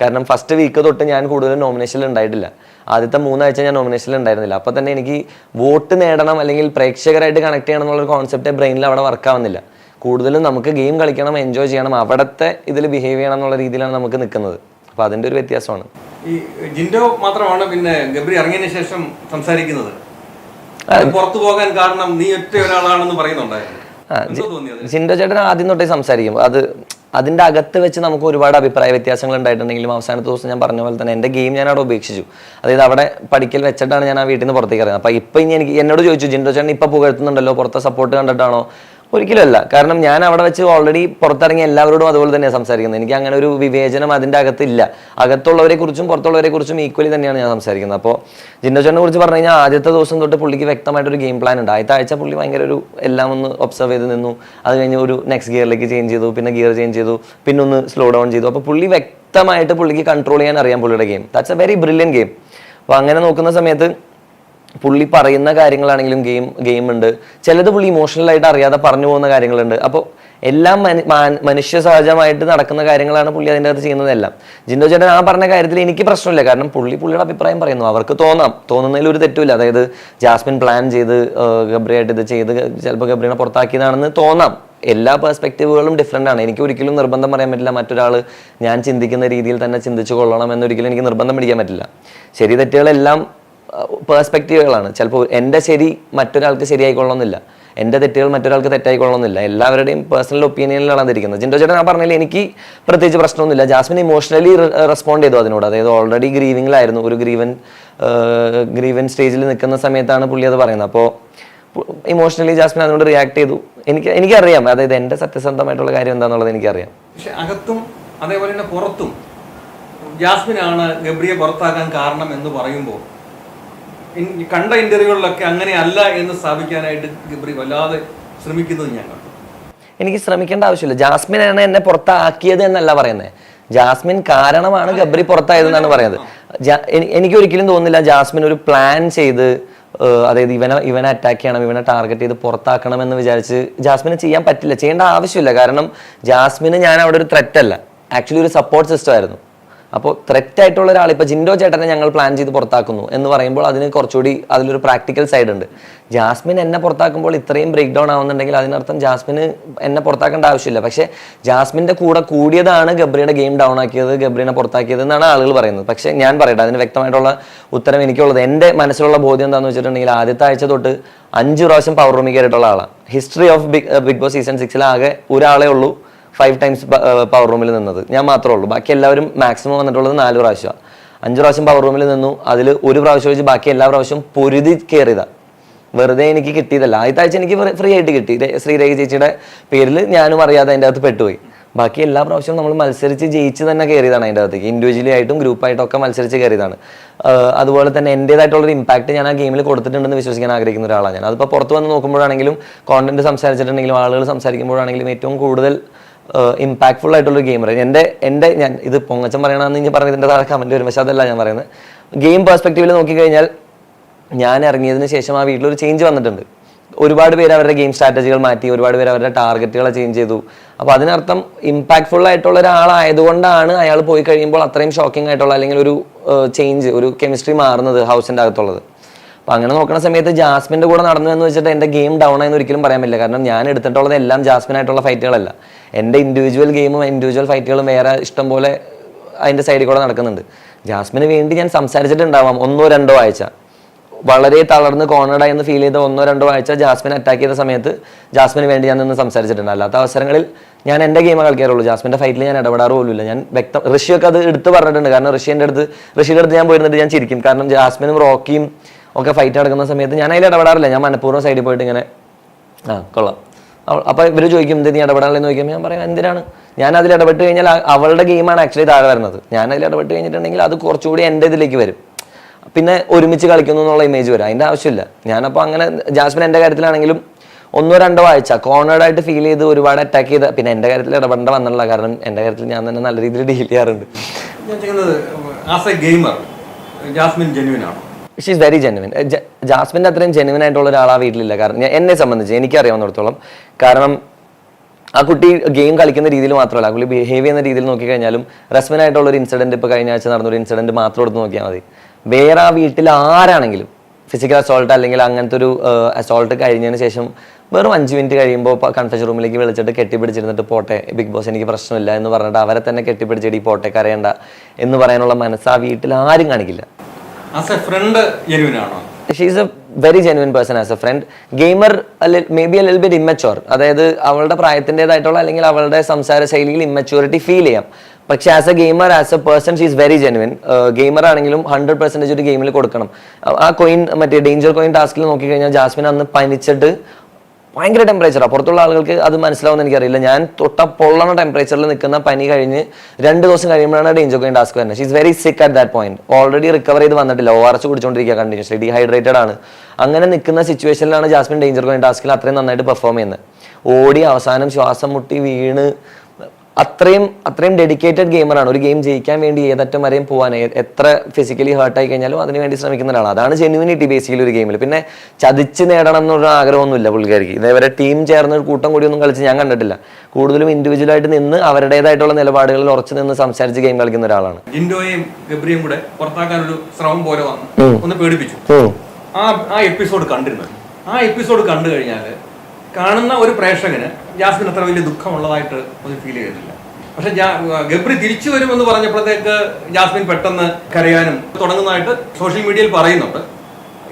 കാരണം ഫസ്റ്റ് വീക്ക് തൊട്ട് ഞാൻ കൂടുതലും നോമിനേഷനിൽ ഉണ്ടായിട്ടില്ല. ആദ്യത്തെ മൂന്നാഴ്ച ഞാൻ നോമിനേഷനിൽ ഉണ്ടായിരുന്നില്ല. അപ്പോൾ തന്നെ എനിക്ക് വോട്ട് നേടണം അല്ലെങ്കിൽ പ്രേക്ഷകരായിട്ട് കണക്ട് ചെയ്യണം എന്നുള്ളൊരു കോൺസെപ്റ്റ് ബ്രെയിനിൽ അവിടെ വർക്ക് ആവുന്നില്ല. കൂടുതലും നമുക്ക് ഗെയിം കളിക്കണം എൻജോയ് ചെയ്യണം അവിടുത്തെ ഇതിൽ ബിഹേവ് ചെയ്യണം എന്നുള്ള രീതിയിലാണ് നമുക്ക് നിൽക്കുന്നത് അപ്പോൾ അതിന്റെ ഒരു വ്യത്യാസമാണ്. ഈ ജിൻഡോ മാത്രമാണ് പിന്നെ ഗബ്രി ഇറങ്ങിയതിന് ശേഷം സംസാരിക്കുന്നത്. പുറത്തു പോകാൻ കാരണം നീ ഒറ്റ ഒരാളാണെന്ന് പറയുന്നുണ്ടായിരുന്നു. ജിൻഡോ ചേട്ടൻ ആദ്യം തൊട്ടേ സംസാരിക്കും അത് അതിന്റെ അകത്ത് വെച്ച് നമുക്ക് ഒരുപാട് അഭിപ്രായ വ്യത്യാസങ്ങൾ ഉണ്ടായിട്ടുണ്ടെങ്കിലും അവസാനത്തെ ദിവസം ഞാൻ പറഞ്ഞ പോലെ തന്നെ എന്റെ ഗെയിം ഞാൻ അവിടെ ഉപേക്ഷിച്ചു. അതായത് അവിടെ പഠിക്കൽ വെച്ചിട്ടാണ് ഞാൻ ആ വീട്ടിൽ നിന്ന് പുറത്തേക്ക് ഇറങ്ങുന്നത്. അപ്പോൾ ഇപ്പം ഇനി എനിക്ക് എന്നോട് ചോദിച്ചു ജിൻഡോ ചേട്ടൻ ഇപ്പം പുകഴ്ത്തുന്നുണ്ടല്ലോ? പുറത്തെ സപ്പോർട്ട് കണ്ടിട്ടാണോ? ഒരിക്കലും അല്ല കാരണം ഞാൻ അവിടെ വെച്ച് ഓൾറെഡി പുറത്തിറങ്ങിയ എല്ലാവരോടും അതുപോലെ തന്നെയാണ് സംസാരിക്കുന്നത്. എനിക്ക് അങ്ങനെ ഒരു വിവേചനം അതിന്റെ അകത്തില്ല. അകത്തുള്ളവരെ കുറിച്ചും പുറത്തുള്ളവരെ കുറിച്ചും ഈക്വലി തന്നെയാണ് ഞാൻ സംസാരിക്കുന്നത്. അപ്പോൾ ചേട്ടനെ കുറിച്ച് പറഞ്ഞു കഴിഞ്ഞാൽ ആദ്യത്തെ ദിവസം തൊട്ട് പുള്ളിക്ക് വ്യക്തമായിട്ടൊരു ഗെയിം പ്ലാൻ ഉണ്ട്. ആദ്യത്തെ ആഴ്ച പുള്ളി ഭയങ്കര ഒരു എല്ലാം ഒന്ന് ഒബ്സർവ് ചെയ്ത് നിന്നു. അത് കഴിഞ്ഞ് ഒരു നെക്സ്റ്റ് ഗിയറിലേക്ക് ചേഞ്ച് ചെയ്തു. പിന്നെ ഗിയർ ചേഞ്ച് ചെയ്തു. പിന്നെ ഒന്ന് സ്ലോ ഡൗൺ ചെയ്തു. അപ്പോൾ പുള്ളി വ്യക്തമായിട്ട് പുള്ളിക്ക് കൺട്രോൾ ചെയ്യാൻ അറിയാം പുള്ളിയുടെ game that's a very brilliant game അപ്പോൾ അങ്ങനെ നോക്കുന്ന സമയത്ത് പുള്ളി പറയുന്ന കാര്യങ്ങളാണെങ്കിലും ഗെയിം ഗെയിം ഉണ്ട് ചിലത് പുള്ളി ഇമോഷണൽ ആയിട്ട് അറിയാതെ പറഞ്ഞു പോകുന്ന കാര്യങ്ങളുണ്ട്. അപ്പോൾ എല്ലാം മനു- മനുഷ്യ സഹജമായിട്ട് നടക്കുന്ന കാര്യങ്ങളാണ് പുള്ളി അതിന്റെ അകത്ത് ചെയ്യുന്നതെല്ലാം ജിൻഡോ ചേട്ടൻ ആ പറഞ്ഞ കാര്യത്തിൽ എനിക്ക് പ്രശ്നമില്ല. കാരണം പുള്ളി പുള്ളിയുടെ അഭിപ്രായം പറയുന്നു. അവർക്ക് തോന്നാം. തോന്നുന്നതിൽ ഒരു തെറ്റുമില്ല. അതായത് ജാസ്മിൻ പ്ലാൻ ചെയ്ത് ഗബ്രിയായിട്ട് ഇത് ചെയ്ത് ചിലപ്പോൾ ഗബ്രീനെ പുറത്താക്കിയതാണെന്ന് തോന്നാം. എല്ലാ പെർസ്പെക്റ്റീവുകളും ഡിഫറെന്റ് ആണ്. എനിക്ക് ഒരിക്കലും നിർബന്ധം പറയാൻ പറ്റില്ല. മറ്റൊരാൾ ഞാൻ ചിന്തിക്കുന്ന രീതിയിൽ തന്നെ ചിന്തിച്ചു കൊള്ളണം എന്നൊരിക്കലും എനിക്ക് നിർബന്ധം പിടിക്കാൻ പറ്റില്ല. ശരി തെറ്റുകളെല്ലാം പേഴ്സ്പെക്റ്റീവുകളാണ് ചിലപ്പോൾ എന്റെ ശരി മറ്റൊരാൾക്ക് ശരിയായിക്കൊള്ളണമെന്നില്ല. എന്റെ തെറ്റുകൾ മറ്റൊരാൾക്ക് തെറ്റായിക്കൊള്ളണമെന്നില്ല. എല്ലാവരുടെയും പേഴ്സണൽ ഒപ്പീനിയനിലാണ് അതിരിക്കുന്നത്. ജിൻഡോ ചേട്ടൻ ഞാൻ പറഞ്ഞാൽ എനിക്ക് പ്രത്യേകിച്ച് പ്രശ്നമൊന്നുമില്ല. ജാസ്മിൻ ഇമോഷണലി റെസ്പോണ്ട് ചെയ്തു അതിനോട്. അതായത് ഓൾറെഡി ഗ്രീവിങ്ങിലായിരുന്നു ഒരു ഗ്രീവൻ ഗ്രീവൻ സ്റ്റേജിൽ നിൽക്കുന്ന സമയത്താണ് പുള്ളി അത് പറയുന്നത്. അപ്പോൾ ഇമോഷണലി ജാസ്മിൻ അതിനോട് റിയാക്ട് ചെയ്തു. എനിക്ക് എനിക്കറിയാം. അതായത് എന്റെ സത്യസന്ധമായിട്ടുള്ള കാര്യം എന്താണെന്നുള്ളത് എനിക്കറിയാം. പക്ഷെ അകത്തും അതേപോലെ തന്നെ പുറത്തും ജാസ്മിനാണ് ഗബ്രിയെ പുറത്താക്കാൻ കാരണം എന്ന് പറയുമ്പോൾ കണ്ട ഇന്റർവ്യൂകളിലൊക്കെ അങ്ങനെയല്ല എന്ന് സ്ഥാപിക്കാനായിട്ട് ഗബ്രി വല്ലാതെ ശ്രമിക്കുന്നത് ഞാൻ കണ്ടു. എനിക്ക് ശ്രമിക്കേണ്ട ആവശ്യമില്ല. ജാസ്മിനാണ് എന്നെ പുറത്താക്കിയത് എന്നല്ല പറയുന്നത്. ജാസ്മിൻ കാരണമാണ് ഗബ്രി പുറത്തായതെന്നാണ് പറയുന്നത്. എനിക്ക് ഒരിക്കലും തോന്നുന്നില്ല ജാസ്മിൻ ഒരു പ്ലാൻ ചെയ്ത് അതായത് ഇവനെ ഇവനെ അറ്റാക്ക് ചെയ്യണം ഇവനെ ടാർഗറ്റ് ചെയ്ത് പുറത്താക്കണം എന്ന് വിചാരിച്ച് ജാസ്മിന് ചെയ്യാൻ പറ്റില്ല. ചെയ്യേണ്ട ആവശ്യമില്ല. കാരണം ജാസ്മിന് ഞാൻ അവിടെ ഒരു ത്രെറ്റ് അല്ല. ആക്ച്വലി ഒരു സപ്പോർട്ട് സിസ്റ്റം ആയിരുന്നു. അപ്പോൾ ത്രെറ്റ് ആയിട്ടുള്ള ഒരാൾ ഇപ്പോൾ ജിൻഡോ ചേട്ടനെ ഞങ്ങൾ പ്ലാൻ ചെയ്ത് പുറത്താക്കുന്നു എന്ന് പറയുമ്പോൾ അതിന് കുറച്ചുകൂടി അതിലൊരു പ്രാക്ടിക്കൽ സൈഡ് ഉണ്ട്. ജാസ്മിൻ എന്നെ പുറത്താക്കുമ്പോൾ ഇത്രയും ബ്രേക്ക് ഡൗൺ ആവുന്നുണ്ടെങ്കിൽ അതിനർത്ഥം ജാസ്മിന് എന്നെ പുറത്താക്കേണ്ട ആവശ്യമില്ല. പക്ഷേ ജാസ്മിന്റെ കൂടെ കൂടിയതാണ് ഗബ്രിയുടെ ഗെയിം ഡൗൺ ആക്കിയത് ഗബ്രീനെ പുറത്താക്കിയത് എന്നാണ് ആളുകൾ പറയുന്നത്. പക്ഷേ ഞാൻ പറയട്ടെ അതിന് വ്യക്തമായിട്ടുള്ള ഉത്തരം എനിക്കുള്ളത്. എന്റെ മനസ്സിലുള്ള ബോധ്യം എന്താണെന്ന് വെച്ചിട്ടുണ്ടെങ്കിൽ ആദ്യത്തെ ആഴ്ച തൊട്ട് അഞ്ച് പ്രാവശ്യം പവർ റൂമിൽ കയറിയിട്ടുള്ള ആളാണ് history of big Bigg Boss season സിക്സിൽ ആകെ ഒരാളേ ഉള്ളൂ. ഫൈവ് ടൈംസ് പവർ റൂമിൽ നിന്നത്. ഞാൻ മാത്രമേ ഉള്ളൂ. ബാക്കി എല്ലാവരും മാക്സിമം വന്നിട്ടുള്ളത് നാല് പ്രാവശ്യമാണ് അഞ്ച് പ്രാവശ്യം പവർ റൂമിൽ നിന്നു. അതിൽ ഒരു പ്രാവശ്യം വെച്ച് ബാക്കി എല്ലാ പ്രാവശ്യവും പൊരുതി കയറിയതാണ് വെറുതെ എനിക്ക് കിട്ടിയതല്ല. ആദ്യത്തെ ആഴ്ച എനിക്ക് ഫ്രീ ആയിട്ട് കിട്ടി. ശ്രീരേഖ ചേച്ചിയുടെ പേരിൽ ഞാനും അറിയാതെ അതിന്റെ അകത്ത് പെട്ടുപോയി. ബാക്കി എല്ലാ പ്രാവശ്യവും നമ്മൾ മത്സരിച്ച് ജയിച്ച് തന്നെ കയറിയതാണ് അതിന്റെ അകത്തേക്ക്. ഇൻഡിവിജ്വലി ആയിട്ടും ഗ്രൂപ്പായിട്ടും ഒക്കെ മത്സരിച്ച് കയറിയതാണ് അതുപോലെ തന്നെ എന്റേതായിട്ടുള്ളൊരു ഇമ്പാക്ട് ഞാൻ ആ ഗെയിമിൽ കൊടുത്തിട്ടുണ്ടെന്ന് വിശ്വസിക്കാൻ ആഗ്രഹിക്കുന്ന ഒരാളാണ് ഞാൻ. അതിപ്പോൾ പുറത്ത് വന്ന് നോക്കുമ്പോഴാണെങ്കിലും കോണ്ടന്റ് സംസാരിച്ചിട്ടുണ്ടെങ്കിലും ആളുകൾ സംസാരിക്കുമ്പോഴാണെങ്കിലും ഏറ്റവും കൂടുതൽ ഇമ്പാക്ട്ഫുൾ ആയിട്ടുള്ള പറയുന്നത് എന്റെ എന്റെ ഞാൻ ഇത് പൊങ്ങച്ചൻ പറയണമെന്ന് ഞാൻ പറഞ്ഞതിന്റെ താഴെ കമന്റ് വരും. പക്ഷേ അതല്ല ഞാൻ പറയുന്നത്. ഗെയിം പെർസ്പെക്റ്റീവിൽ നോക്കിക്കഴിഞ്ഞാൽ ഞാൻ ഇറങ്ങിയതിന് ശേഷം ആ വീട്ടിലൊരു ചേഞ്ച് വന്നിട്ടുണ്ട്. ഒരുപാട് പേര് അവരുടെ ഗെയിം സ്ട്രാറ്റജികൾ മാറ്റി ഒരുപാട് പേര് അവരുടെ ടാർഗറ്റുകളെ ചേഞ്ച് ചെയ്തു. അപ്പോൾ അതിനർത്ഥം ഇമ്പാക്ട്ഫുൾ ആയിട്ടുള്ള ഒരാളായതുകൊണ്ടാണ് അയാൾ പോയി കഴിയുമ്പോൾ അത്രയും ഷോക്കിംഗ് ആയിട്ടുള്ള അല്ലെങ്കിൽ ഒരു ചേഞ്ച് ഒരു കെമിസ്ട്രി മാറുന്നത് ഹൗസിന്റെ അകത്തുള്ളത്. അപ്പോൾ അങ്ങനെ നോക്കുന്ന സമയത്ത് ജാസ്മിന്റെ കൂടെ നടന്നു എന്ന് വെച്ചിട്ട് എന്റെ ഗെയിം ഡൗൺ ആയെന്ന് ഒരിക്കലും പറയാൻ പറ്റില്ല. കാരണം ഞാൻ എടുത്തിട്ടുള്ളത് എല്ലാം ജാസ്മിനായിട്ടുള്ള ഫൈറ്റുകളല്ല എന്റെ ഇൻഡിവിജ്വൽ ഗെയിമും ഇൻഡിവിജ്വൽ ഫൈറ്റുകളും വേറെ ഇഷ്ടം പോലെ അതിന്റെ സൈഡിൽ കൂടെ നടക്കുന്നുണ്ട്. ജാസ്മിന് വേണ്ടി ഞാൻ സംസാരിച്ചിട്ടുണ്ടാവാം ഒന്നോ രണ്ടോ ആഴ്ച. വളരെ തളർന്ന് കോർണർഡായി എന്ന് ഫീൽ ചെയ്ത ഒന്നോ രണ്ടോ ആഴ്ച ജാസ്മിൻ അറ്റാക്ക് ചെയ്ത സമയത്ത് ജാസ്മിന് വേണ്ടി ഞാൻ നിന്ന് സംസാരിച്ചിട്ടുണ്ട്. അല്ലാത്ത അവസരങ്ങളിൽ ഞാൻ എന്റെ ഗെയിമേ കളിക്കാറുള്ളൂ. ജാസ്മിന്റെ ഫൈറ്റിൽ ഞാൻ ഇടപെടാറ് പോലുമില്ല. ഞാൻ വ്യക്തം ഋഷിയൊക്കെ അത് എടുത്ത് പറഞ്ഞിട്ടുണ്ട്. കാരണം ഋഷിന്റെ അടുത്ത് ഋഷിയുടെ അടുത്ത് ഞാൻ പോയിരുന്നിട്ട് ഞാൻ ചിരിക്കും. കാരണം ജാസ്മിനും റോക്കിയും ഒക്കെ ഫൈറ്റ് നടക്കുന്ന സമയത്ത് ഞാൻ അതിൽ ഇടപെടാറില്ല. ഞാൻ മനഃപൂർവം സൈഡിൽ പോയിട്ട് ഇങ്ങനെ ആ കൊള്ളാം. അപ്പോൾ ഇവർ ചോദിക്കും എന്ത് നീ ഇടപെടാനില്ലെന്ന് ചോദിക്കുമ്പോൾ ഞാൻ പറയാം എന്തിനാണ്? ഞാൻ അതിൽ ഇടപെട്ട് കഴിഞ്ഞാൽ അവളുടെ ഗെയിമാണ് ആക്ച്വലി താഴെ വരുന്നത്. ഞാൻ അതിൽ ഇടപെട്ട് കഴിഞ്ഞിട്ടുണ്ടെങ്കിൽ അത് കുറച്ചുകൂടി എന്റെ ഇതിലേക്ക് വരും. പിന്നെ ഒരുമിച്ച് കളിക്കുന്നു എന്നുള്ള ഇമേജ് വരും. അതിന്റെ ആവശ്യമില്ല. ഞാനപ്പോൾ അങ്ങനെ ജാസ്മിൻ എന്റെ കാര്യത്തിലാണെങ്കിലും ഒന്നോ രണ്ടോ ആഴ്ച കോണേഡായിട്ട് ഫീൽ ചെയ്ത് ഒരുപാട് അറ്റാക്ക് ചെയ്ത പിന്നെ എന്റെ കാര്യത്തിൽ ഇടപെടേണ്ട വന്നുള്ള കാരണം എന്റെ കാര്യത്തിൽ ഞാൻ തന്നെ നല്ല രീതിയിൽ ഡീൽ ചെയ്യാറുണ്ട്. ഞാൻ ചെയ്യുന്നത് as a gamer Jasmine genuine ആണ്? ഷീസ് വെരി ജെനുവിൻ ജാസ്മിന്റെ അത്രയും ജെനുവിൻ ആയിട്ടുള്ള ഒരാളാ വീട്ടിലില്ല. കാരണം എന്നെ സംബന്ധിച്ച് എനിക്കറിയാവുന്നിടത്തോളം കാരണം ആ കുട്ടി ഗെയിം കളിക്കുന്ന രീതിയിൽ മാത്രമല്ല ആ കുട്ടി ബിഹേവ് ചെയ്യുന്ന രീതിയിൽ നോക്കിക്കഴിഞ്ഞാലും റെസ്മിൻ ആയിട്ടുള്ള ഒരു ഇൻസിഡന്റ് ഇപ്പോൾ കഴിഞ്ഞ ആഴ്ച നടന്ന ഒരു ഇൻസിഡന്റ് മാത്രം എടുത്ത് നോക്കിയാൽ മതി. വേറെ ആ വീട്ടിൽ ആരാണെങ്കിലും ഫിസിക്കൽ അസോൾട്ട് അല്ലെങ്കിൽ അങ്ങനത്തെ ഒരു അസോൾട്ട് കഴിഞ്ഞതിന് ശേഷം വെറും അഞ്ച് മിനിറ്റ് കഴിയുമ്പോൾ കൺഫ്യൂഷൻ റൂമിലേക്ക് വിളിച്ചിട്ട് കെട്ടിപ്പിടിച്ചിരുന്നിട്ട് പോട്ടെ ബിഗ് ബോസ് എനിക്ക് പ്രശ്നമില്ല എന്ന് പറഞ്ഞിട്ട് അവരെ തന്നെ കെട്ടിപ്പിടിച്ചിട്ട് ഈ പോട്ടെ കരയണ്ട എന്ന് പറയാനുള്ള മനസ്സ് ആ വീട്ടിൽ ആരും കാണിക്കില്ല. Friend she's a very genuine person as a friend gamer may be L bit immature അതായത് അവളുടെ പ്രായത്തിന്റെതായിട്ടുള്ള അല്ലെങ്കിൽ അവളുടെ സംസാര ശൈലിയിൽ ഇമ്മച്യൂരിറ്റി ഫീൽ ചെയ്യാം. പക്ഷേ as a gamer as a person she's very genuine gamer ആണെങ്കിലും ഹൺഡ്രഡ് പെർസെന്റേജ് ഒരു ഗെയിമിൽ കൊടുക്കണം. ആ കോയിൻ മറ്റേ ഡേഞ്ചർ കോയിൻ ടാസ്കിൽ നോക്കിക്കഴിഞ്ഞാൽ ജാസ്മിൻ അന്ന് പനിച്ചിട്ട് ഭയങ്കര ടെമ്പറേച്ചറാണ് പുറത്തുള്ള ആളുകൾക്ക് അത് മനസ്സിലാവുമെന്ന് എനിക്കറിയില്ല. ഞാൻ തൊട്ട പൊള്ളണ ടെമ്പറേച്ചറിൽ നിൽക്കുന്ന പനി കഴിഞ്ഞ് രണ്ട് ദിവസം കഴിയുമ്പോഴാണ് ഡേഞ്ചർ കോയിൻ ടാസ്ക് വരുന്നത്. She's very sick at that point already recover ചെയ്ത് വന്നിട്ടില്ല. ഓ അരച്ച് കുടിച്ചുകൊണ്ടിരിക്കുക കണ്ടിന്യൂസ്ലി ഡീഹൈഡ്രേറ്റഡ് ആണ്. അങ്ങനെ നിൽക്കുന്ന സിറ്റുവേഷനിലാണ് ജാസ്മിൻ ഡേഞ്ചർ കോയിൻ ടാസ്കിൽ അത്രയും നന്നായിട്ട് പെർഫോം ചെയ്യുന്നത്. ഓടി അവസാനം ശ്വാസം മുട്ടി വീണ് അത്രയും അത്രയും ഡെഡിക്കേറ്റഡ് ഗെയിമറാണ് ഒരു ഗെയിം ജയിക്കാൻ വേണ്ടി ഏതറ്റം വരെയും പോകാൻ എത്ര ഫിസിക്കലി ഹേർട്ടായി കഴിഞ്ഞാലും അതിന് വേണ്ടി ശ്രമിക്കുന്ന ഒരാളാണ്. അതാണ് ജെന്യൂനിറ്റി ബേസിക്കലി ഒരു ഗെയിമിൽ പിന്നെ ചതിച്ച് നേടണം എന്നുള്ള ആഗ്രഹമൊന്നുമില്ല പുള്ളിക്കാർക്ക് ഇതേവരെ ടീം ചേർന്ന് ഒരു കൂട്ടം കൂടിയൊന്നും കളിച്ച് ഞാൻ കണ്ടിട്ടില്ല. കൂടുതലും ഇൻഡിവിജ്വൽ ആയിട്ട് നിന്ന് അവരുടേതായിട്ടുള്ള നിലപാടുകളിൽ ഉറച്ചു നിന്ന് സംസാരിച്ച് ഗെയിം കളിക്കുന്ന ഒരാളാണ്. ജിൻഡോയും ഗബ്രിയും കൂടെ പുറത്താക്കാൻ ഒരു ശ്രമം പോലെ വന്ന്. ഒന്ന് പേടിപ്പിച്ചു. ആ ആ എപ്പിസോഡ് കണ്ടിരുന്നത്. ആ എപ്പിസോഡ് കണ്ടു കഴിഞ്ഞാൽ കാണുന്ന ഒരു പ്രേക്ഷകന് ജാസ്മിൻ അത്ര വലിയ ദുഃഖമുള്ളതായിട്ട് ഒരു ഫീൽ ചെയ്തിട്ടില്ല. പക്ഷെ ഗബ്രി തിരിച്ചു വരുമെന്ന് പറഞ്ഞപ്പോഴത്തേക്ക് ജാസ്മിൻ പെട്ടെന്ന് കരയാനും തുടങ്ങുന്നതായിട്ട് സോഷ്യൽ മീഡിയയിൽ പറയുന്നുണ്ട്.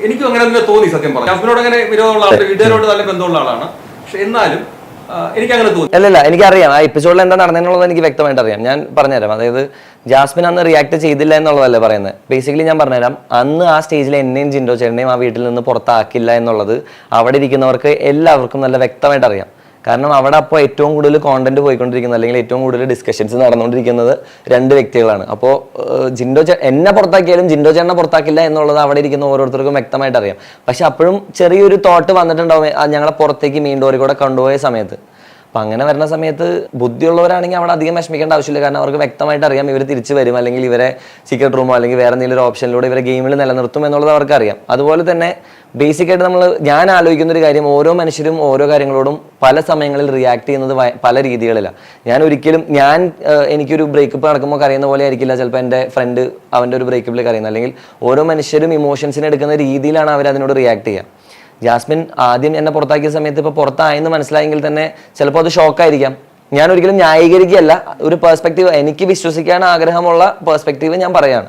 എനിക്കും അങ്ങനെ തന്നെ തോന്നി സത്യം പറഞ്ഞു ജാസ്മിനോട് അങ്ങനെ വിരോധമുള്ള ആളാണ് വീട്ടുകാരോട് നല്ല ബന്ധമുള്ള ആളാണ്. പക്ഷെ എന്നാലും എനിക്ക് എനിക്കങ്ങനെ തോന്നി. അല്ലല്ല എനിക്കറിയാം. ആ എപ്പിസോഡിൽ എന്താ നടന്നെന്നുള്ളത് എനിക്ക് വ്യക്തമായിട്ട് അറിയാം ഞാൻ പറഞ്ഞുതരാം. അതായത് ജാസ്മിൻ അന്ന് റിയാക്ട് ചെയ്തില്ല എന്നുള്ളതല്ലേ പറയുന്നത്? ബേസിക്കലി ഞാൻ പറഞ്ഞുതരാം. അന്ന് ആ സ്റ്റേജിൽ എന്നെയും ജിൻഡോ ചേട്ടനെയും ആ വീട്ടിൽ നിന്ന് പുറത്താക്കില്ല എന്നുള്ളത് അവിടെ ഇരിക്കുന്നവർക്ക് എല്ലാവർക്കും നല്ല വ്യക്തമായിട്ട് അറിയാം. കാരണം അവിടെ അപ്പോൾ ഏറ്റവും കൂടുതൽ കോണ്ടന്റ് പോയിക്കൊണ്ടിരിക്കുന്നത് അല്ലെങ്കിൽ ഏറ്റവും കൂടുതൽ ഡിസ്കഷൻസ് നടന്നുകൊണ്ടിരിക്കുന്നത് രണ്ട് വ്യക്തികളാണ്. അപ്പോൾ ജിൻഡോ ചേ എന്നെ പുറത്താക്കിയാലും ജിൻഡോ ചേട്ടനെ പുറത്താക്കില്ല എന്നുള്ളത് അവിടെ ഇരിക്കുന്ന ഓരോരുത്തർക്കും വ്യക്തമായിട്ട് അറിയാം. പക്ഷെ അപ്പോഴും ചെറിയൊരു തോട്ട് വന്നിട്ടുണ്ടാവും. ഞങ്ങളെ പുറത്തേക്ക് മീൻ ഡോറി കൂടെ കൊണ്ടുപോയ സമയത്ത്. അപ്പം അങ്ങനെ വരുന്ന സമയത്ത് ബുദ്ധിയുള്ളവരാണെങ്കിൽ അവിടെ അധികം വിഷമിക്കേണ്ട ആവശ്യമില്ല. കാരണം അവർക്ക് വ്യക്തമായിട്ട് അറിയാം ഇവർ തിരിച്ചു വരും അല്ലെങ്കിൽ ഇവരെ സീക്രട്ട് റൂമോ അല്ലെങ്കിൽ വേറെ എന്തെങ്കിലും ഒരു ഓപ്ഷനിലൂടെ ഇവരെ ഗെയിമിൽ നിലനിർത്തും എന്നുള്ളത് അവർക്കറിയാം അതുപോലെ തന്നെ ബേസിക് ആയിട്ട് നമ്മൾ ഞാൻ ആലോചിക്കുന്ന ഒരു കാര്യം ഓരോ മനുഷ്യരും ഓരോ കാര്യങ്ങളോടും പല സമയങ്ങളിൽ റിയാക്ട് ചെയ്യുന്നത് പല രീതികളിലാണ് ഞാൻ ഒരിക്കലും ഞാൻ എനിക്കൊരു ബ്രേക്കപ്പ് നടക്കുമ്പോൾ കരയുന്ന പോലെ ആയിരിക്കില്ല. ചിലപ്പോൾ എന്റെ ഫ്രണ്ട് അവന്റെ ഒരു ബ്രേക്കപ്പിൽ കരയുന്നത്. അല്ലെങ്കിൽ ഓരോ മനുഷ്യരും ഇമോഷൻസിനെ എടുക്കുന്ന രീതിയിലാണ് അവർ അതിനോട് റിയാക്ട് ചെയ്യുക. ജാസ്മിൻ ആദ്യം എന്നെ പുറത്താക്കിയ സമയത്ത് ഇപ്പോൾ പുറത്തായെന്ന് മനസ്സിലായെങ്കിൽ തന്നെ ചിലപ്പോൾ അത് ഷോക്കായിരിക്കാം ഞാൻ ഒരിക്കലും ന്യായീകരിക്കുകയല്ല. ഒരു പേഴ്സ്പെക്റ്റീവ് എനിക്ക് വിശ്വസിക്കാൻ ആഗ്രഹമുള്ള പേഴ്സ്പെക്റ്റീവ് ഞാൻ പറയാണ്.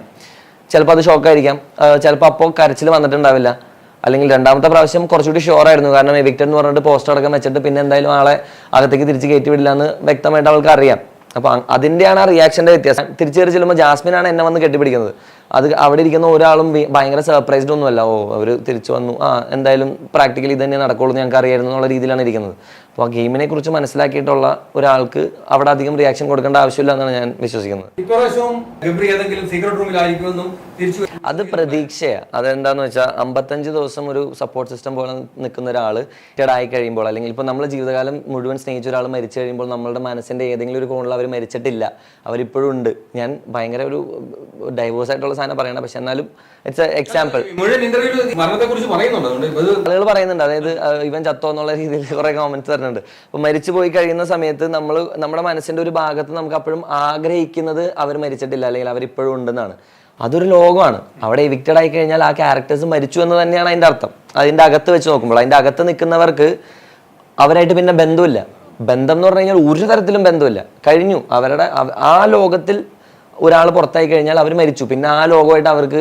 ചിലപ്പോൾ അത് ഷോക്കായിരിക്കാം ചിലപ്പോൾ അപ്പോൾ കരച്ചിൽ വന്നിട്ടുണ്ടാവില്ല. അല്ലെങ്കിൽ രണ്ടാമത്തെ പ്രാവശ്യം കുറച്ചുകൂടി ഷുവർ ആയിരുന്നു. കാരണം വിക്ടർ എന്ന് പറഞ്ഞിട്ട് പോസ്റ്റ് അടക്കം വെച്ചിട്ട് പിന്നെ എന്തായാലും ആളെ അകത്തേക്ക് തിരിച്ച് കയറ്റി വിടില്ല എന്ന് വ്യക്തമായിട്ട് അവൾക്ക് അറിയാം. അപ്പൊ അതിന്റെയാണ് ആ റിയാക്ഷന്റെ വ്യത്യാസം. തിരിച്ചു കയറി ചെല്ലുമ്പോൾ ജാസ്മിനാണ് എന്നെ വന്ന് കെട്ടിപ്പിടിക്കുന്നത്. അത് അവിടെ ഇരിക്കുന്ന ഒരാളും ഭയങ്കര സർപ്രൈസ്ഡ് ഒന്നുമല്ല. ഓ അവർ തിരിച്ചു വന്നു. ആ എന്തായാലും പ്രാക്ടിക്കലി തന്നെ നടക്കുള്ളൂ ഞങ്ങൾക്ക് അറിയായിരുന്നു എന്നുള്ള രീതിയിലാണ് ഇരിക്കുന്നത്. അപ്പോൾ ആ ഗെയിമിനെ കുറിച്ച് മനസ്സിലാക്കിയിട്ടുള്ള ഒരാൾക്ക് അവിടെ അധികം റിയാക്ഷൻ കൊടുക്കേണ്ട ആവശ്യമില്ല എന്നാണ് ഞാൻ വിശ്വസിക്കുന്നത്. അത് പ്രതീക്ഷയാണ് അതെന്താന്ന് വെച്ചാൽ അമ്പത്തഞ്ച് ദിവസം ഒരു സപ്പോർട്ട് സിസ്റ്റം പോലെ നിൽക്കുന്ന ഒരാൾ ആയി കഴിയുമ്പോൾ അല്ലെങ്കിൽ ഇപ്പോൾ നമ്മൾ ജീവിതകാലം മുഴുവൻ സ്നേഹിച്ച ഒരാൾ മരിച്ചു കഴിയുമ്പോൾ നമ്മളുടെ മനസ്സിന്റെ ഏതെങ്കിലും ഒരു കോണിൽ അവർ മരിച്ചിട്ടില്ല. അവരിപ്പോഴും ഉണ്ട്. ഞാൻ ഭയങ്കര ഒരു ഡൈവേഴ്സ് ആയിട്ടുള്ള സാധനം പറയണം പക്ഷെ എന്നാലും ഇറ്റ്സ് എ എക്സാമ്പിൾ ആളുകൾ പറയുന്നുണ്ട്. അതായത് ഇവൻ ചത്തോ എന്നുള്ള രീതിയിൽ കുറെ കോമന്റ്സ് തരുന്നുണ്ട് അപ്പൊ മരിച്ചു പോയി കഴിയുന്ന സമയത്ത് നമ്മൾ നമ്മുടെ മനസ്സിന്റെ ഒരു ഭാഗത്ത് നമുക്ക് അപ്പോഴും ആഗ്രഹിക്കുന്നത് അവർ മരിച്ചിട്ടില്ല അല്ലെങ്കിൽ അവർ ഇപ്പോഴും ഉണ്ടെന്നാണ്. അതൊരു ലോകമാണ്. അവിടെ എവിക്റ്റഡ് ആയി കഴിഞ്ഞാൽ ആ ക്യാരക്ടേഴ്സ് മരിച്ചു എന്ന് തന്നെയാണ് അതിന്റെ അർത്ഥം. അതിന്റെ അകത്ത് വെച്ച് നോക്കുമ്പോൾ അതിന്റെ അകത്ത് നിൽക്കുന്നവർക്ക് അവരായിട്ട് പിന്നെ ബന്ധമില്ല. ബന്ധം എന്ന് പറഞ്ഞു കഴിഞ്ഞാൽ ഒരു തരത്തിലും ബന്ധമില്ല. കഴിഞ്ഞു. അവരുടെ ആ ലോകത്തിൽ ഒരാൾ പുറത്തായി കഴിഞ്ഞാൽ അവർ മരിച്ചു. പിന്നെ ആ ലോകമായിട്ട് അവർക്ക്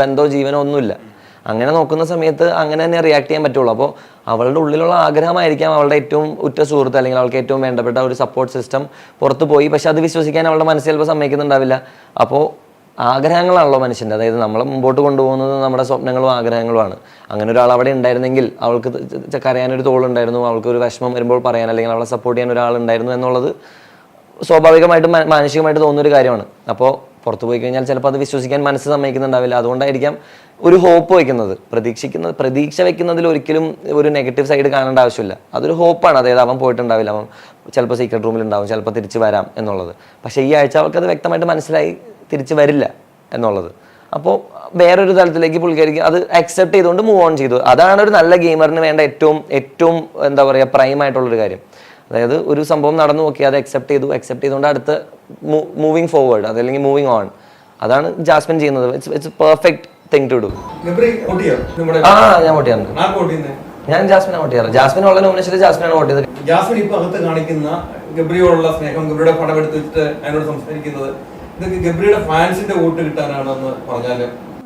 ബന്ധോ ജീവനോ ഒന്നുമില്ല. അങ്ങനെ നോക്കുന്ന സമയത്ത് അങ്ങനെ തന്നെ റിയാക്ട് ചെയ്യാൻ പറ്റുള്ളൂ. അപ്പോൾ അവളുടെ ഉള്ളിലുള്ള ആഗ്രഹമായിരിക്കാം അവളുടെ ഏറ്റവും ഉറ്റ സുഹൃത്ത് അല്ലെങ്കിൽ അവൾക്ക് ഏറ്റവും വേണ്ടപ്പെട്ട ഒരു സപ്പോർട്ട് സിസ്റ്റം പുറത്ത് പോയി. പക്ഷെ അത് വിശ്വസിക്കാൻ അവളുടെ മനസ്സിൽ ചിലപ്പോൾ സമ്മതിക്കുന്നുണ്ടാവില്ല. അപ്പോൾ ആഗ്രഹങ്ങളാണല്ലോ മനുഷ്യന്റെ. അതായത് നമ്മൾ മുമ്പോട്ട് കൊണ്ടുപോകുന്നത് നമ്മുടെ സ്വപ്നങ്ങളും ആഗ്രഹങ്ങളുമാണ്. അങ്ങനെ ഒരാൾ അവിടെ ഉണ്ടായിരുന്നെങ്കിൽ അവൾക്ക് കരയാനൊരു തോളുണ്ടായിരുന്നു അവൾക്ക് ഒരു വിഷമം വരുമ്പോൾ പറയാൻ അല്ലെങ്കിൽ അവളെ സപ്പോർട്ട് ചെയ്യാൻ ഒരാൾ ഉണ്ടായിരുന്നു എന്നുള്ളത് സ്വാഭാവികമായിട്ടും മാനസികമായിട്ട് തോന്നുന്ന ഒരു കാര്യമാണ്. അപ്പോൾ പുറത്തു പോയി കഴിഞ്ഞാൽ ചിലപ്പോൾ അത് വിശ്വസിക്കാൻ മനസ്സ് സമ്മതിക്കുന്നുണ്ടാവില്ല. അതുകൊണ്ടായിരിക്കാം ഒരു ഹോപ്പ് വയ്ക്കുന്നത്. പ്രതീക്ഷിക്കുന്ന പ്രതീക്ഷ വയ്ക്കുന്നതിൽ ഒരിക്കലും ഒരു നെഗറ്റീവ് സൈഡ് കാണേണ്ട ആവശ്യമില്ല. അതൊരു ഹോപ്പാണ് അതായത് അവൻ പോയിട്ടുണ്ടാവില്ല. അവൻ ചിലപ്പോൾ സീക്രട്ട് റൂമിൽ ഉണ്ടാവും ചിലപ്പോൾ തിരിച്ചു വരാം എന്നുള്ളത്. പക്ഷേ ഈ ആഴ്ച അവൾക്ക് അത് വ്യക്തമായിട്ട് മനസ്സിലായി. തിരിച്ച് വരില്ല എന്നുള്ളത്. അപ്പോൾ വേറൊരു തലത്തിലേക്ക് പുള്ളിക്കാരിക്ക് അത് അക്സെപ്റ്റ് ചെയ്തുകൊണ്ട് മൂവ് ഓൺ ചെയ്തു. അതാണ് ഒരു നല്ല ഗെയിമറിന് വേണ്ട ഏറ്റവും ഏറ്റവും എന്താ പറയുക പ്രൈം ആയിട്ടുള്ളൊരു കാര്യം. അതായത് ഒരു സംഭവം നടന്നു നോക്കി അത് അക്സെപ്റ്റ് ചെയ്തു അക്സെപ്റ്റ് ചെയ്തുകൊണ്ട് അടുത്ത് മൂവിങ് ഫോർവേഡ് അതല്ലെങ്കിൽ മൂവിങ് ഓൺ അതാണ് ജാസ്മിൻ ചെയ്യുന്നത്. It's it's perfect thing to do ആ ഞാൻ വോട്ട് ചെയ്യാറുണ്ട് ഞാൻ ജാസ്മിനെ വോട്ട് ചെയ്യാറ് ജാസ്മിൻ ഉള്ള നോമിനേഷനിൽ ജാസ്മിനാണ് വോട്ട് ചെയ്തത് ജാസ്മിൻ ഇപ്പൊ അകത്ത് കാണിക്കുന്ന ഗബ്രിയോടുള്ള സ്നേഹം ഗബ്രിയുടെ പടം എടുത്തിട്ട് അതിനോട് സംസാരിക്കുന്നത് ഇതൊക്കെ ഗബ്രിയുടെ ഫാൻസിന്റെ വോട്ട് കിട്ടാനാണെന്ന് പറഞ്ഞാൽ?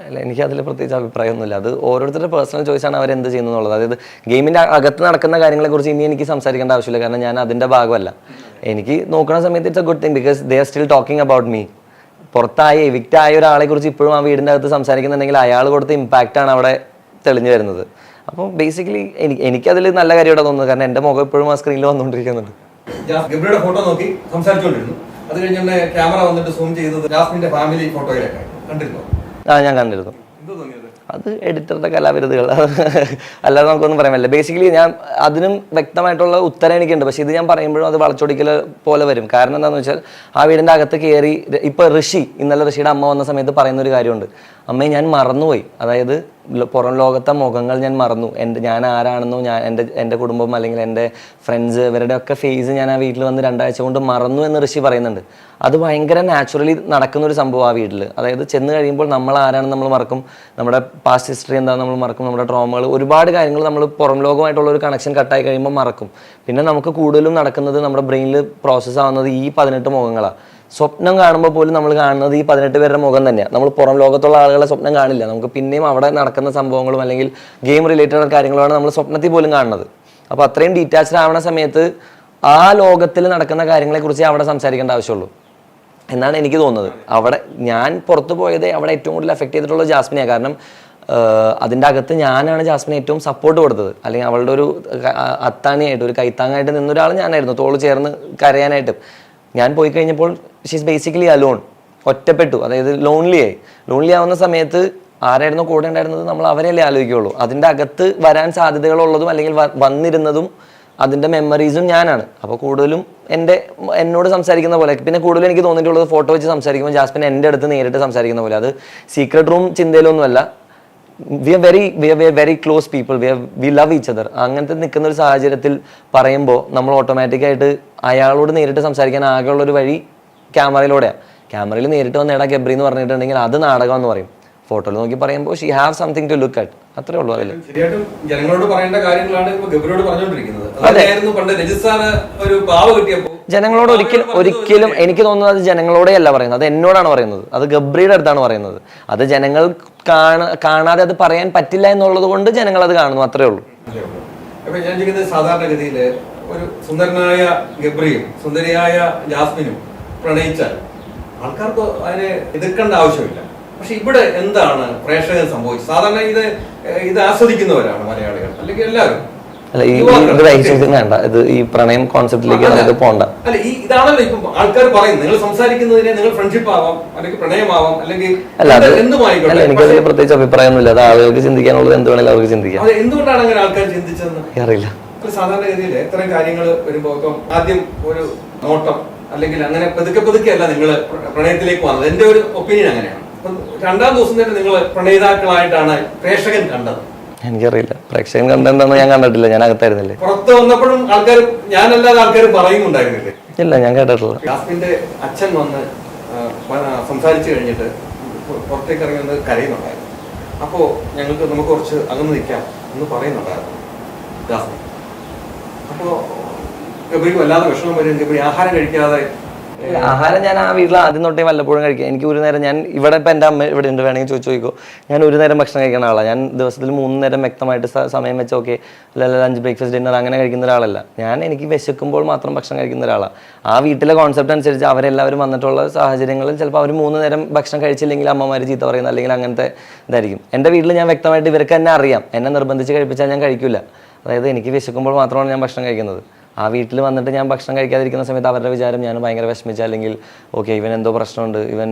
അല്ല എനിക്ക് അതിൽ പ്രത്യേകിച്ച് അഭിപ്രായമൊന്നുമില്ല. അത് ഓരോരുത്തരുടെ പേഴ്സണൽ ചോയ്സാണ് അവർ എന്ത് ചെയ്യുന്നത് എന്നുള്ളത് അതായത് ഗെയിമിന്റെ അകത്ത് നടക്കുന്ന കാര്യങ്ങളെ കുറിച്ച് ഇനി എനിക്ക് സംസാരിക്കേണ്ട ആവശ്യമില്ല. കാരണം ഞാൻ അതിന്റെ ഭാഗമല്ല. എനിക്ക് നോക്കുന്ന സമയത്ത് it's a good thing because they are still talking about me പുറത്തായ എവിക്റ്റ് ആയ ഒരാളെ കുറിച്ച് ഇപ്പോഴും ആ വീടിന്റെ അകത്ത് സംസാരിക്കുന്നുണ്ടെങ്കിൽ അയാൾ കൊടുത്ത ഇമ്പാക്റ്റ് ആണ് അവിടെ തെളിഞ്ഞു വരുന്നത്. അപ്പോൾ ബേസിക്കലി എനിക്ക് എനിക്കതിൽ നല്ല കാര്യമായിട്ട് തോന്നുന്നത്. കാരണം എന്റെ മുഖം ഇപ്പോഴും ആ സ്ക്രീനിൽ വന്നുകൊണ്ടിരിക്കുന്നുണ്ട്. ഗബ്രിയുടെ ഫോട്ടോ നോക്കി സംസാരിച്ചുകൊണ്ടിരുന്നു. അത് കഴിഞ്ഞ ക്യാമറ വന്നിട്ട് സൂം ചെയ്തത് ജാസ്മിന്റെ ഫാമിലി ഫോട്ടോയിലൊക്കെ കണ്ടിരുന്നു? ആ ഞാൻ കണ്ടിരുന്നു. അത്? എഡിറ്ററുടെ കലാവിരുതുകൾ അല്ലാതെ നമുക്കൊന്നും പറയാൻ പറ്റില്ല. ബേസിക്കലി ഞാൻ അതിനും വ്യക്തമായിട്ടുള്ള ഉത്തരം എനിക്കുണ്ട്. പക്ഷെ ഇത് ഞാൻ പറയുമ്പോഴും അത് വളച്ചൊടിക്കൽ പോലെ വരും. കാരണം എന്താണെന്ന് വെച്ചാൽ ആ വീടിന്റെ അകത്ത് കയറി ഇപ്പോൾ ഋഷി ഇന്നലെ ഋഷിയുടെ അമ്മ വന്ന സമയത്ത് പറയുന്ന ഒരു കാര്യമുണ്ട്. അമ്മയെ ഞാൻ മറന്നുപോയി. അതായത് പുറം ലോകത്തെ മുഖങ്ങൾ ഞാൻ മറന്നു. എന്റെ ഞാൻ ആരാണെന്നോ ഞാൻ എന്റെ എന്റെ കുടുംബം അല്ലെങ്കിൽ എന്റെ ഫ്രണ്ട്സ് ഇവരുടെ ഒക്കെ ഫേസ് ഞാൻ ആ വീട്ടിൽ വന്ന് രണ്ടാഴ്ച കൊണ്ട് മറന്നു എന്ന് ഋഷി പറയുന്നുണ്ട്. അത് ഭയങ്കര നാച്ചുറലി നടക്കുന്ന ഒരു സംഭവം ആ വീട്ടിൽ അതായത് ചെന്ന് കഴിയുമ്പോൾ നമ്മൾ ആരാണെന്ന് നമ്മൾ മറക്കും. നമ്മുടെ പാസ്റ്റ് ഹിസ്റ്ററി എന്താണെന്ന് നമ്മൾ മറക്കും. നമ്മുടെ ട്രോമകൾ ഒരുപാട് കാര്യങ്ങൾ നമ്മൾ പുറം ലോകമായിട്ടുള്ള ഒരു കണക്ഷൻ കട്ടായി കഴിയുമ്പോൾ മറക്കും. പിന്നെ നമുക്ക് കൂടുതലും നടക്കുന്നത് നമ്മുടെ ബ്രെയിനിൽ പ്രോസസ്സ് ആവുന്നത് ഈ പതിനെട്ട് മുഖങ്ങളാണ് സ്വപ്നം കാണുമ്പോൾ പോലും നമ്മൾ കാണുന്നത് ഈ പതിനെട്ട് പേരുടെ മുഖം തന്നെയാണ്. നമ്മൾ പുറം ലോകത്തുള്ള ആളുകളെ സ്വപ്നം കാണില്ല. നമുക്ക് പിന്നെയും അവിടെ നടക്കുന്ന സംഭവങ്ങളും അല്ലെങ്കിൽ ഗെയിം റിലേറ്റഡ് കാര്യങ്ങളുമാണ് നമ്മൾ സ്വപ്നത്തിൽ പോലും കാണുന്നത്. അപ്പോൾ അത്രയും ഡീറ്റാച്ച്ഡ് ആവുന്ന സമയത്ത് ആ ലോകത്തിൽ നടക്കുന്ന കാര്യങ്ങളെക്കുറിച്ച് അവിടെ സംസാരിക്കേണ്ട ആവശ്യമുള്ളൂ. എന്നാണ് എനിക്ക് തോന്നുന്നത്. അവിടെ ഞാൻ പുറത്തു പോയത് അവിടെ ഏറ്റവും കൂടുതൽ എഫക്ട് ചെയ്തിട്ടുള്ള ജാസ്മിനെയാണ് കാരണം അതിന്റെ അകത്ത് ഞാനാണ് ജാസ്മിനെ ഏറ്റവും സപ്പോർട്ട് കൊടുത്തത്. അല്ലെങ്കിൽ അവളുടെ ഒരു അത്താണിയായിട്ട് ഒരു കൈത്താങ്ങായിട്ട് നിന്നൊരാൾ ഞാനായിരുന്നു. തോൾ ചേർന്ന് കരയാനായിട്ട്. ഞാൻ പോയി കഴിഞ്ഞപ്പോൾ ഷീസ് ബേസിക്കലി അലോൺ ഒറ്റപ്പെട്ടു. അതായത് ലോൺലി ആയി ലോൺലി ആവുന്ന സമയത്ത് ആരായിരുന്നു കൂടെ ഉണ്ടായിരുന്നത് നമ്മൾ അവരെയല്ലേ ആലോചിക്കുള്ളൂ അതിന്റെ അകത്ത് വരാൻ സാധ്യതകളുള്ളതും അല്ലെങ്കിൽ വന്നിരുന്നതും അതിന്റെ മെമ്മറീസും ഞാനാണ്. അപ്പോൾ കൂടുതലും എന്റെ എന്നോട് സംസാരിക്കുന്ന പോലെ പിന്നെ കൂടുതലും എനിക്ക് തോന്നിയിട്ടുള്ളത് ഫോട്ടോ വെച്ച് സംസാരിക്കുമ്പോൾ ജാസ്മിൻ എന്റെ അടുത്ത് നേരിട്ട് സംസാരിക്കുന്ന പോലെ. അത് secret room ചിന്തയിലൊന്നുമല്ല. We are very we are very close people we we love each other അങ്ങനത്തെ നിൽക്കുന്ന ഒരു സാഹചര്യത്തിൽ പറയുമ്പോൾ നമ്മൾ ഓട്ടോമാറ്റിക്കായിട്ട് അയാളോട് നേരിട്ട് സംസാരിക്കാൻ ആകെയുള്ള ഒരു വഴി ക്യാമറയിലൂടെയാണ് ക്യാമറയിൽ നേരിട്ട് വന്ന് എടാ ഗബ്രി എന്ന് പറഞ്ഞിട്ടുണ്ടെങ്കിൽ അത് നാടകം എന്ന് പറയും. ഫോട്ടോയിൽ നോക്കി പറയുമ്പോൾ she have something to look at അത്രേ ഉള്ളൂ അതിൽ ജനങ്ങളോട് പറയേണ്ട കാര്യങ്ങളാണ് ഗബ്രിയോട് പറഞ്ഞുകൊണ്ടിരിക്കുന്നത് അതായിരുന്നു പണ്ട് രജിസ്ഥാന ഒരു പാവ കിട്ടിയപ്പോ ജനങ്ങളോട് ഒരിക്കലും ഒരിക്കലും എനിക്ക് തോന്നുന്നത് അത് ജനങ്ങളോടേ അല്ല പറയുന്നത്. അത് എന്നോടാണ് പറയുന്നത്. അത് ഗബ്രിയുടെ അടുത്താണ് പറയുന്നത്. അത് ജനങ്ങൾ കാണ കാണാതെ അത് പറയാൻ പറ്റില്ല എന്നുള്ളത് കൊണ്ട് ജനങ്ങൾ അത് കാണുന്നു. അത്രേ ഉള്ളൂ. ഞാൻ ചോദിക്കുന്നത് ഒരു സുന്ദരനായ ഗബ്രിയും സുന്ദരിയായ ജാസ്മിനും പ്രണയിച്ചാൽ ആൾക്കാർക്ക് അതിനെ എതിർക്കേണ്ട ആവശ്യമില്ല. പക്ഷെ ഇവിടെ എന്താണ് പ്രേക്ഷകൻ സംഭവിച്ചത്? സാധാരണ ഇത് ഇത് ആസ്വദിക്കുന്നവരാണ് മലയാളികൾ അല്ലെങ്കിൽ എല്ലാവരും. അല്ല ഈ. ഇത് വൈകിട്ട് വേണ്ട. ഇത് ഈ പ്രണയം കോൺസെപ്റ്റിലേക്ക് നമുക്ക് പോണ്ട. അല്ല ഈ ഇതാണല്ലോ ഇപ്പം ആൾക്കാർ പറയുന്നത് നിങ്ങൾ സംസാരിക്കുന്നതിനെ നിങ്ങൾ ഫ്രണ്ട്ഷിപ്പ് ആവാം അല്ലെങ്കിൽ പ്രണയമാവാം അല്ലെങ്കിൽ അല്ല അത് അല്ല എനിക്കതിൽ പ്രത്യേകിച്ച് അഭിപ്രായമൊന്നുമില്ല. അത് ആളുകൾക്ക് ചിന്തിക്കാനുള്ളത് എന്ത് വേണേലും അവർക്ക് ചിന്തിക്കാം. എന്തുകൊണ്ടാണ് അങ്ങനെ ആൾക്കാർ ചിന്തിച്ചതെന്ന്? അറിയില്ല സാധാരണഗതിയിൽ ഇത്തരം കാര്യങ്ങൾ വരുമ്പോൾ ഇപ്പം ആദ്യം ഒരു നോട്ടം അല്ലെങ്കിൽ അങ്ങനെ പതുക്കെ പതുക്കെ അല്ല നിങ്ങൾ പ്രണയത്തിലേക്ക് വന്നത്. എന്റെ ഒരു ഒപ്പീനിയൻ അങ്ങനെയാണ്. രണ്ടാം ദിവസം തന്നെ നിങ്ങൾ പ്രണയിതാക്കളായിട്ടാണ് പ്രേക്ഷകൻ കണ്ടത്. എനിക്കറിയില്ല. പ്രേക്ഷകൻ കണ്ടെന്താന്ന് ഞാൻ കണ്ടിട്ടില്ല. ഞാൻ അകത്തായിരുന്നില്ലേ? പുറത്ത് വന്നപ്പോഴും ആൾക്കാർ ഞാനല്ലാതെ ആൾക്കാർ പറയുന്നുണ്ടായിരുന്നില്ലേ ഇല്ല ഞാൻ കേട്ടിട്ടില്ല. ജാസ്മിന്റെ അച്ഛൻ വന്ന് സംസാരിച്ചു കഴിഞ്ഞിട്ട് പുറത്തേക്ക് ഇറങ്ങി വന്ന് കരയുന്നുണ്ടായിരുന്നു. അപ്പോ ഞങ്ങൾക്ക് നമുക്ക് കുറച്ച് അകന്ന് നിൽക്കാം എന്ന് പറയുന്നുണ്ടായിരുന്നു ജാസ്മിൻ അപ്പോ ഗബ്രിക്ക് വല്ലാതെ വിഷമം വരും. ഗബ്രി ആഹാരം കഴിക്കാതെ ആഹാരം ഞാൻ ആ വീട്ടിൽ ആദ്യം തൊട്ടേ വല്ലപ്പോഴും കഴിക്കുക എനിക്ക് ഒരു നേരം ഞാൻ ഇവിടെ ഇപ്പം എന്റെ അമ്മ ഇവിടെ ഉണ്ട് വേണമെങ്കിൽ ചോദിച്ചു ചോദിക്കോ. ഞാൻ ഒരു നേരം ഭക്ഷണം കഴിക്കുന്ന ആളാണ് ഞാൻ ദിവസത്തിൽ മൂന്ന് നേരം വ്യക്തമായിട്ട് സമയം വെച്ച് ഓക്കെ ലഞ്ച് ബ്രേക്ക്ഫാസ്റ്റ് ഡിന്നർ അങ്ങനെ കഴിക്കുന്ന ഒരാളല്ല. ഞാൻ എനിക്ക് വിശക്കുമ്പോൾ മാത്രം ഭക്ഷണം കഴിക്കുന്ന ഒരാളാണ് ആ വീട്ടിലെ കോൺസെപ്റ്റ് അനുസരിച്ച് അവരെല്ലാവരും വന്നിട്ടുള്ള സാഹചര്യങ്ങളിൽ ചിലപ്പോൾ അവർ മൂന്ന് നേരം ഭക്ഷണം കഴിച്ചില്ലെങ്കിൽ അമ്മമാർ ചീത്ത പറയുന്ന അല്ലെങ്കിൽ അങ്ങനത്തെ ഇതായിരിക്കും. എന്റെ വീട്ടിൽ ഞാൻ വ്യക്തമായിട്ട് ഇവർക്ക് തന്നെ അറിയാം. എന്നെ നിർബന്ധിച്ച് കഴിപ്പിച്ചാൽ ഞാൻ കഴിക്കില്ല അതായത് എനിക്ക് വിശക്കുമ്പോൾ മാത്രമാണ് ഞാൻ ഭക്ഷണം കഴിക്കുന്നത്. ആ വീട്ടിൽ വന്നിട്ട് ഞാൻ ഭക്ഷണം കഴിക്കാതിരിക്കുന്ന സമയത്ത് അവരുടെ വിചാരം ഞാൻ ഭയങ്കര വിഷമിച്ച അല്ലെങ്കിൽ ഓക്കെ ഇവൻ എന്തോ പ്രശ്നമുണ്ട്. ഇവൻ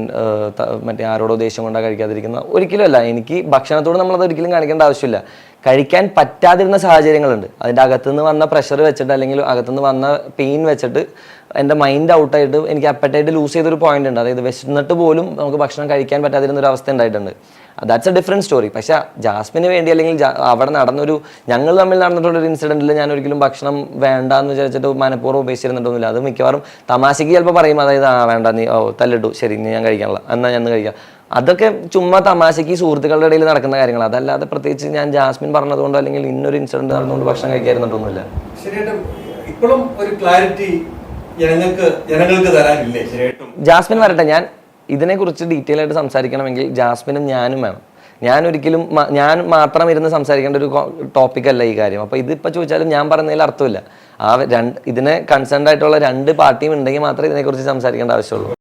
മറ്റേ ആരോടോ ദേഷ്യം കൊണ്ടാണ് കഴിക്കാതിരിക്കുന്ന. ഒരിക്കലും അല്ല എനിക്ക് ഭക്ഷണത്തോട് നമ്മളത് ഒരിക്കലും കാണിക്കേണ്ട ആവശ്യമില്ല. കഴിക്കാൻ പറ്റാതിരുന്ന സാഹചര്യങ്ങളുണ്ട്. അതിന്റെ അകത്തുനിന്ന് വന്ന പ്രഷർ വെച്ചിട്ട് അല്ലെങ്കിൽ അകത്തുനിന്ന് വന്ന പെയിൻ വെച്ചിട്ട് എന്റെ മൈൻഡ് ഔട്ടായിട്ട് എനിക്ക് അപ്പറ്റായിട്ട് ലൂസ് ചെയ്തൊരു പോയിന്റ് ഉണ്ട്. അതായത് വിശന്നിട്ട് പോലും നമുക്ക് ഭക്ഷണം കഴിക്കാൻ പറ്റാതിരുന്ന ഒരു അവസ്ഥ ഉണ്ടായിട്ടുണ്ട്. ദാറ്റ്സ് എ ഡിഫറെന്റ് സ്റ്റോറി പക്ഷെ ജാസ്മിന് വേണ്ടി അല്ലെങ്കിൽ അവിടെ നടന്നൊരു ഞങ്ങൾ തമ്മിൽ നടന്നിട്ടുള്ള ഒരു ഇൻസിഡന്റിൽ ഞാൻ ഒരിക്കലും ഭക്ഷണം വേണ്ട എന്ന് വിചാരിച്ചിട്ട് മനഃപൂർവം ഉപേക്ഷിച്ചിരുന്നിട്ടൊന്നുമില്ല. അത് മിക്കവാറും തമാശയ്ക്ക് ചിലപ്പോൾ പറയും അതായത് ആ വേണ്ട നീ ഓ തല്ലിട്ടു. ശരി നീ ഞാൻ കഴിക്കാനുള്ള. എന്നാൽ ഞാൻ കഴിക്കാം. അതൊക്കെ ചുമ്മാ തമാശയ്ക്ക് സുഹൃത്തുക്കളുടെ ഇടയിൽ നടക്കുന്ന കാര്യങ്ങൾ അതല്ലാതെ പ്രത്യേകിച്ച് ഞാൻ ജാസ്മിൻ പറഞ്ഞതുകൊണ്ടോ അല്ലെങ്കിൽ ഇന്നൊരു ഇൻസിഡന്റ് നടന്നുകൊണ്ട് ഭക്ഷണം കഴിക്കാതിരുന്നിട്ടൊന്നുമില്ല. ഇപ്പോഴും ഒരു ക്ലാരിറ്റി ജനങ്ങൾക്ക് ജനങ്ങൾക്ക് തരാനില്ലേ? ജാസ്മിൻ വരട്ടെ ഞാൻ ഇതിനെക്കുറിച്ച് ഡീറ്റെയിൽ ആയിട്ട് സംസാരിക്കണമെങ്കിൽ ജാസ്മിനും ഞാനും വേണം. ഞാൻ ഒരിക്കലും ഞാൻ മാത്രം ഇരുന്ന് സംസാരിക്കേണ്ട ഒരു ടോപ്പിക് അല്ല ഈ കാര്യം. അപ്പോൾ ഇതിപ്പോൾ ചോദിച്ചാലും ഞാൻ പറഞ്ഞതിൽ അർത്ഥമില്ല. ആ രണ്ട് ഇതിനെ കൺസേൺഡ് ആയിട്ടുള്ള രണ്ട് പാർട്ടിയും ഉണ്ടെങ്കിൽ മാത്രമേ ഇതിനെക്കുറിച്ച് സംസാരിക്കേണ്ട ആവശ്യമുള്ളൂ.